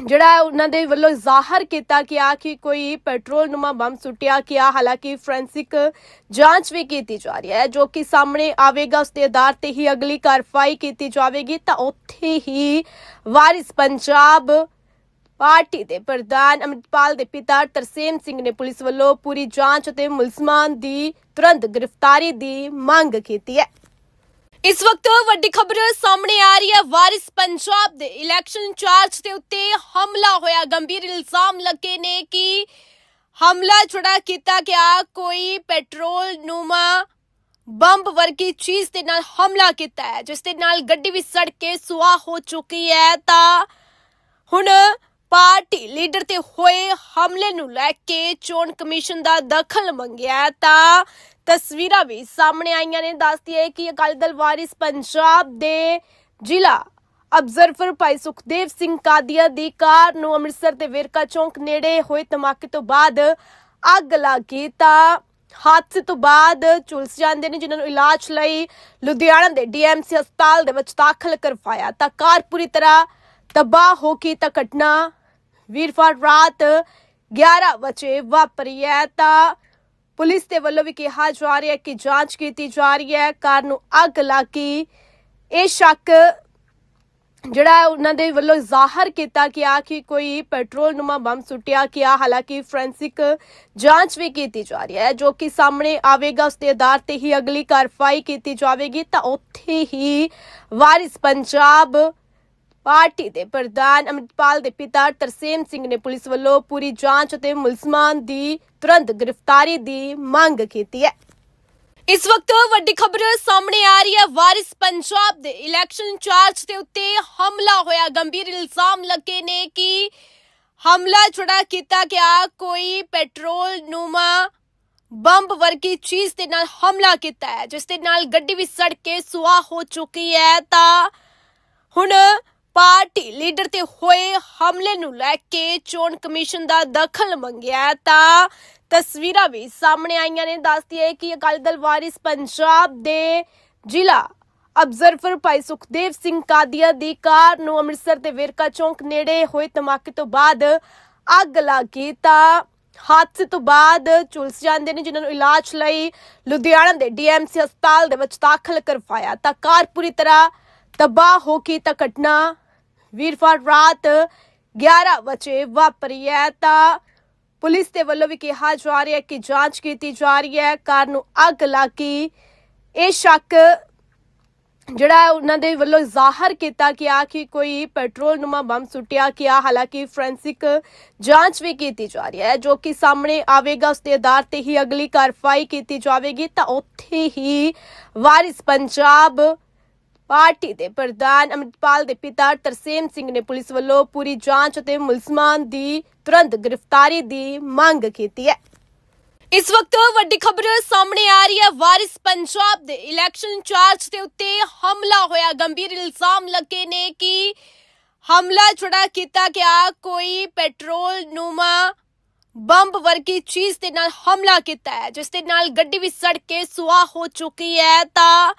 ਜਿਹੜਾ ਹੈ, ਉਹਨਾਂ ਦੇ ਵੱਲੋਂ ਜ਼ਾਹਰ ਕੀਤਾ ਗਿਆ ਕਿ ਕੋਈ ਪੈਟਰੋਲ ਨੁਮਾ ਬੰਬ ਸੁੱਟਿਆ ਗਿਆ। ਹਾਲਾਂਕਿ ਫੋਰੈਂਸਿਕ ਜਾਂਚ ਵੀ ਕੀਤੀ ਜਾ ਰਹੀ ਹੈ, ਜੋ ਕਿ ਸਾਹਮਣੇ ਆਵੇਗਾ। ਉਸ ਦੇ ਆਧਾਰ ਤੇ ਹੀ ਅਗਲੀ ਕਾਰਵਾਈ ਕੀਤੀ ਜਾਵੇਗੀ। ਤਾਂ ਉੱਥੇ ਹੀ ਵਾਰਿਸ ਪੰਜਾਬ ਪਾਰਟੀ ਦੇ ਪ੍ਰਧਾਨ ਅਮਿਤਪਾਲ ਦੇ ਪਿਤਾ ਤਰਸੇਮ ਸਿੰਘ ਨੇ ਪੁਲਿਸ ਵੱਲੋਂ ਪੂਰੀ ਜਾਂਚ ਅਤੇ ਮੁਲਜ਼ਮਾਂ ਦੀ ਤੁਰੰਤ ਗ੍ਰਿਫਤਾਰੀ ਦੀ ਮੰਗ ਕੀਤੀ ਹੈ। ਇਸ ਵਕਤ ਵੱਡੀ ਖਬਰ ਸਾਹਮਣੇ ਆ ਰਹੀ ਹੈ। ਵਾਰਿਸ ਪੰਜਾਬ ਦੇ ਇਲੈਕਸ਼ਨ ਇੰਚਾਰਜ ਦੇ ਉੱਤੇ ਹਮਲਾ ਹੋਇਆ। ਗੰਭੀਰ ਇਲਜ਼ਾਮ ਲੱਗੇ ਨੇ ਕਿ ਹਮਲਾ ਜਿਹੜਾ ਕੀਤਾ ਗਿਆ। ਕੋਈ ਪੈਟਰੋਲ ਨੂਮਾ ਬੰਬ ਵਰਗੀ ਚੀਜ਼ ਦੇ ਨਾਲ ਹਮਲਾ ਕੀਤਾ ਹੈ। ਜਿਸ ਦੇ ਨਾਲ ਗੱਡੀ ਵੀ ਸੜ ਕੇ ਸੁਆਹ ਹੋ ਚੁੱਕੀ ਹੈ। ਤਾਂ ਹੁਣ ਪਾਰਟੀ ਲੀਡਰ ਤੇ ਹੋਏ ਹਮਲੇ ਨੂੰ ਲੈ ਕੇ ਚੋਣ ਕਮਿਸ਼ਨ ਦਾ ਦਖਲ ਮੰਗਿਆ ਤਾਂ ਤਸਵੀਰਾਂ ਵੀ ਸਾਹਮਣੇ ਆਈਆਂ ਨੇ। ਦੱਸਦੀ ਹੈ ਕਿ ਅਕਾਲੀ ਦਲ ਵਾਰਿਸ ਪੰਜਾਬ ਦੇ ਜ਼ਿਲ੍ਹਾ ਅਬਜ਼ਰਵਰ ਭਾਈ ਸੁਖਦੇਵ ਸਿੰਘ ਕਾਦੀਆ ਦੀ ਕਾਰ ਨੂੰ ਅੰਮ੍ਰਿਤਸਰ ਦੇ ਵੇਰਕਾ ਚੌਂਕ ਨੇੜੇ ਹੋਏ ਧਮਾਕੇ ਤੋਂ ਬਾਅਦ ਅੱਗ ਲੱਗ ਗਈ, ਤਾਂ ਹਾਦਸੇ ਤੋਂ ਬਾਅਦ ਝੁਲਸ ਜਾਂਦੇ ਨੇ, ਜਿਨ੍ਹਾਂ ਨੂੰ ਇਲਾਜ ਲਈ ਲੁਧਿਆਣਾ ਦੇ ਡੀਐਮਸੀ ਹਸਪਤਾਲ ਦੇ ਵਿੱਚ ਦਾਖਲ ਕਰਵਾਇਆ। ਤਾਂ ਕਾਰ ਪੂਰੀ ਤਰ੍ਹਾਂ ਤਬਾਹ ਹੋ ਗਈ, ਤਾਂ ਘਟਨਾ ਵੀਰਵਾਰ ਰਾਤ 11 ਵਜੇ ਵਾਪਰੀ ਹੈ ਤਾਂ ਪੁਲਿਸ ਦੇ ਵੱਲੋਂ ਵੀ ਕਿਹਾ ਜਾ ਰਿਹਾ ਹੈ ਕਿ ਜਾਂਚ ਕੀਤੀ ਜਾ ਰਹੀ ਹੈ। ਕਾਰ ਨੂੰ ਅੱਗ ਲੱਗੀ। ਇਹ ਸ਼ੱਕ ਜਿਹੜਾ ਹੈ ਉਹਨਾਂ ਦੇ ਵੱਲੋਂ ਜ਼ਾਹਰ ਕੀਤਾ ਗਿਆ ਕਿ ਕੋਈ ਪੈਟਰੋਲ ਨੁਮਾ ਬੰਬ ਸੁੱਟਿਆ ਗਿਆ। ਹਾਲਾਂਕਿ ਫੋਰੈਂਸਿਕ ਜਾਂਚ ਵੀ ਕੀਤੀ ਜਾ ਰਹੀ ਹੈ। ਜੋ ਕਿ ਸਾਹਮਣੇ ਆਵੇਗਾ, ਉਸ ਦੇ ਆਧਾਰ ਤੇ ਹੀ ਅਗਲੀ ਕਾਰਵਾਈ ਕੀਤੀ ਜਾਵੇਗੀ। ਤਾਂ ਉੱਥੇ ਹੀ ਵਾਰਿਸ ਪੰਜਾਬ ਪਾਰਟੀ ਦੇ ਪ੍ਰਧਾਨ ਅਮਿਤਪਾਲ ਦੇ ਪਿਤਾ ਤਰਸੇਮ ਸਿੰਘ ਨੇ ਪੁਲਿਸ ਵੱਲੋਂ ਪੂਰੀ ਜਾਂਚ ਅਤੇ ਮੁਲਜ਼ਮਾਂ ਦੀ ਤੁਰੰਤ ਗ੍ਰਿਫਤਾਰੀ ਦੀ ਮੰਗ ਕੀਤੀ ਹੈ। ਇਸ ਵਕਤ ਵੱਡੀ ਖਬਰ ਸਾਹਮਣੇ ਆ ਰਹੀ ਹੈ। ਵਾਰਿਸ ਪੰਜਾਬ ਦੇ ਇਲੈਕਸ਼ਨ ਇੰਚਾਰਜ ਦੇ ਉੱਤੇ ਹਮਲਾ ਹੋਇਆ। ਗੰਭੀਰ ਇਲਜ਼ਾਮ ਲੱਗੇ ਨੇ ਕਿ ਹਮਲਾ ਜਿਹੜਾ ਕੀਤਾ ਗਿਆ, ਕੋਈ ਪੈਟਰੋਲ ਨੂਮਾ ਬੰਬ ਵਰਗੀ ਚੀਜ਼ ਦੇ ਨਾਲ ਹਮਲਾ ਕੀਤਾ ਹੈ। ਜਿਸ ਦੇ ਨਾਲ ਗੱਡੀ ਵੀ ਸੜ ਕੇ ਸੁਆਹ ਹੋ ਚੁੱਕੀ ਹੈ। ਤਾਂ ਹੁਣ ਪਾਰਟੀ ਲੀਡਰ ਤੇ ਹੋਏ ਹਮਲੇ ਨੂੰ ਲੈ ਕੇ ਚੋਣ ਕਮਿਸ਼ਨ ਦਾ ਦਖਲ ਮੰਗਿਆ ਤਾਂ ਤਸਵੀਰਾਂ ਵੀ ਸਾਹਮਣੇ ਆਈਆਂ ਨੇ। ਦੱਸਦੀ ਹੈ ਕਿ ਅਕਾਲੀ ਦਲ ਵਾਰਿਸ ਪੰਜਾਬ ਦੇ ਜ਼ਿਲ੍ਹਾ ਅਬਜ਼ਰਵਰ ਭਾਈ ਸੁਖਦੇਵ ਸਿੰਘ ਕਾਦੀਆ ਦੀ ਕਾਰ ਨੂੰ ਅੰਮ੍ਰਿਤਸਰ ਦੇ ਵੇਰਕਾ ਚੌਂਕ ਨੇੜੇ ਹੋਏ ਧਮਾਕੇ ਤੋਂ ਬਾਅਦ ਅੱਗ ਲੱਗ ਗਈ ਤਾਂ ਹਾਦਸੇ ਤੋਂ ਬਾਅਦ ਝੁਲਸ ਜਾਂਦੇ ਨੇ, ਜਿਨ੍ਹਾਂ ਨੂੰ ਇਲਾਜ ਲਈ ਲੁਧਿਆਣਾ ਦੇ ਡੀਐਮਸੀ ਹਸਪਤਾਲ ਦੇ ਵਿੱਚ ਦਾਖਲ ਕਰਵਾਇਆ। ਤਾਂ ਕਾਰ ਪੂਰੀ ਤਰ੍ਹਾਂ ਤਬਾਹ ਹੋ ਕੇ ਤਾਂ ਘਟਨਾ ਵੀਰਵਾਰ ਰਾਤ 11 ਵਜੇ ਵਾਪਰੀ ਹੈ। ਤਾਂ ਪੁਲਿਸ ਦੇ ਵੱਲੋਂ ਵੀ ਕਿਹਾ ਜਾ ਰਿਹਾ ਹੈ ਕਿ ਜਾਂਚ ਕੀਤੀ ਜਾ ਰਹੀ ਹੈ। ਕਾਰ ਨੂੰ ਅੱਗ ਲੱਗੀ ਇਹ ਸ਼ੱਕ ਜਿਹੜਾ ਉਹਨਾਂ ਦੇ ਵੱਲੋਂ ਜ਼ਾਹਰ ਕੀਤਾ ਗਿਆ ਕਿ ਕੋਈ ਪੈਟਰੋਲ ਨੁਮਾ ਬੰਬ ਸੁੱਟਿਆ ਗਿਆ। ਹਾਲਾਂਕਿ ਫੋਰੈਂਸਿਕ ਜਾਂਚ ਵੀ ਕੀਤੀ ਜਾ ਰਹੀ ਹੈ। ਜੋ ਕਿ ਸਾਹਮਣੇ ਆਵੇਗਾ ਉਸ ਦੇ ਆਧਾਰ ਤੇ ਹੀ ਅਗਲੀ ਕਾਰਵਾਈ ਕੀਤੀ ਜਾਵੇਗੀ। ਤਾਂ ਉੱਥੇ ਹੀ ਵਾਰਿਸ ਪੰਜਾਬ ਪਾਰਟੀ ਦੇ ਪ੍ਰਧਾਨ ਅਮਰਿਤਪਾਲ ਦੇ ਪਿਤਾ ਤਰਸੇਮ ਸਿੰਘ ਨੇ ਪੁਲਿਸ ਵੱਲੋਂ ਪੂਰੀ ਜਾਂਚ ਅਤੇ ਮੁਲਜ਼ਮਾਂ ਦੀ ਤੁਰੰਤ ਗ੍ਰਿਫਤਾਰੀ ਦੀ ਮੰਗ ਕੀਤੀ ਹੈ। ਇਸ ਵਕਤ ਵੱਡੀ ਖਬਰ ਸਾਹਮਣੇ ਆ ਰਹੀ ਹੈ। ਵਾਰਿਸ ਪੰਜਾਬ ਦੇ ਇਲੈਕਸ਼ਨ ਇੰਚਾਰਜ ਦੇ ਉੱਤੇ ਹਮਲਾ ਹੋਇਆ। ਗੰਭੀਰ ਇਲਜ਼ਾਮ ਲੱਗੇ ਨੇ ਕਿ ਹਮਲਾ ਜਿਹੜਾ ਕੀਤਾ ਗਿਆ, ਕੋਈ ਪੈਟਰੋਲ ਨੂਮਾ ਬੰਬ ਵਰਗੀ ਚੀਜ਼ ਦੇ ਨਾਲ ਹਮਲਾ ਕੀਤਾ ਹੈ। ਜਿਸ ਦੇ ਨਾਲ ਗੱਡੀ ਵੀ ਸੜ ਕੇ ਸੁਆਹ ਹੋ ਚੁੱਕੀ ਹੈ ਤਾਂ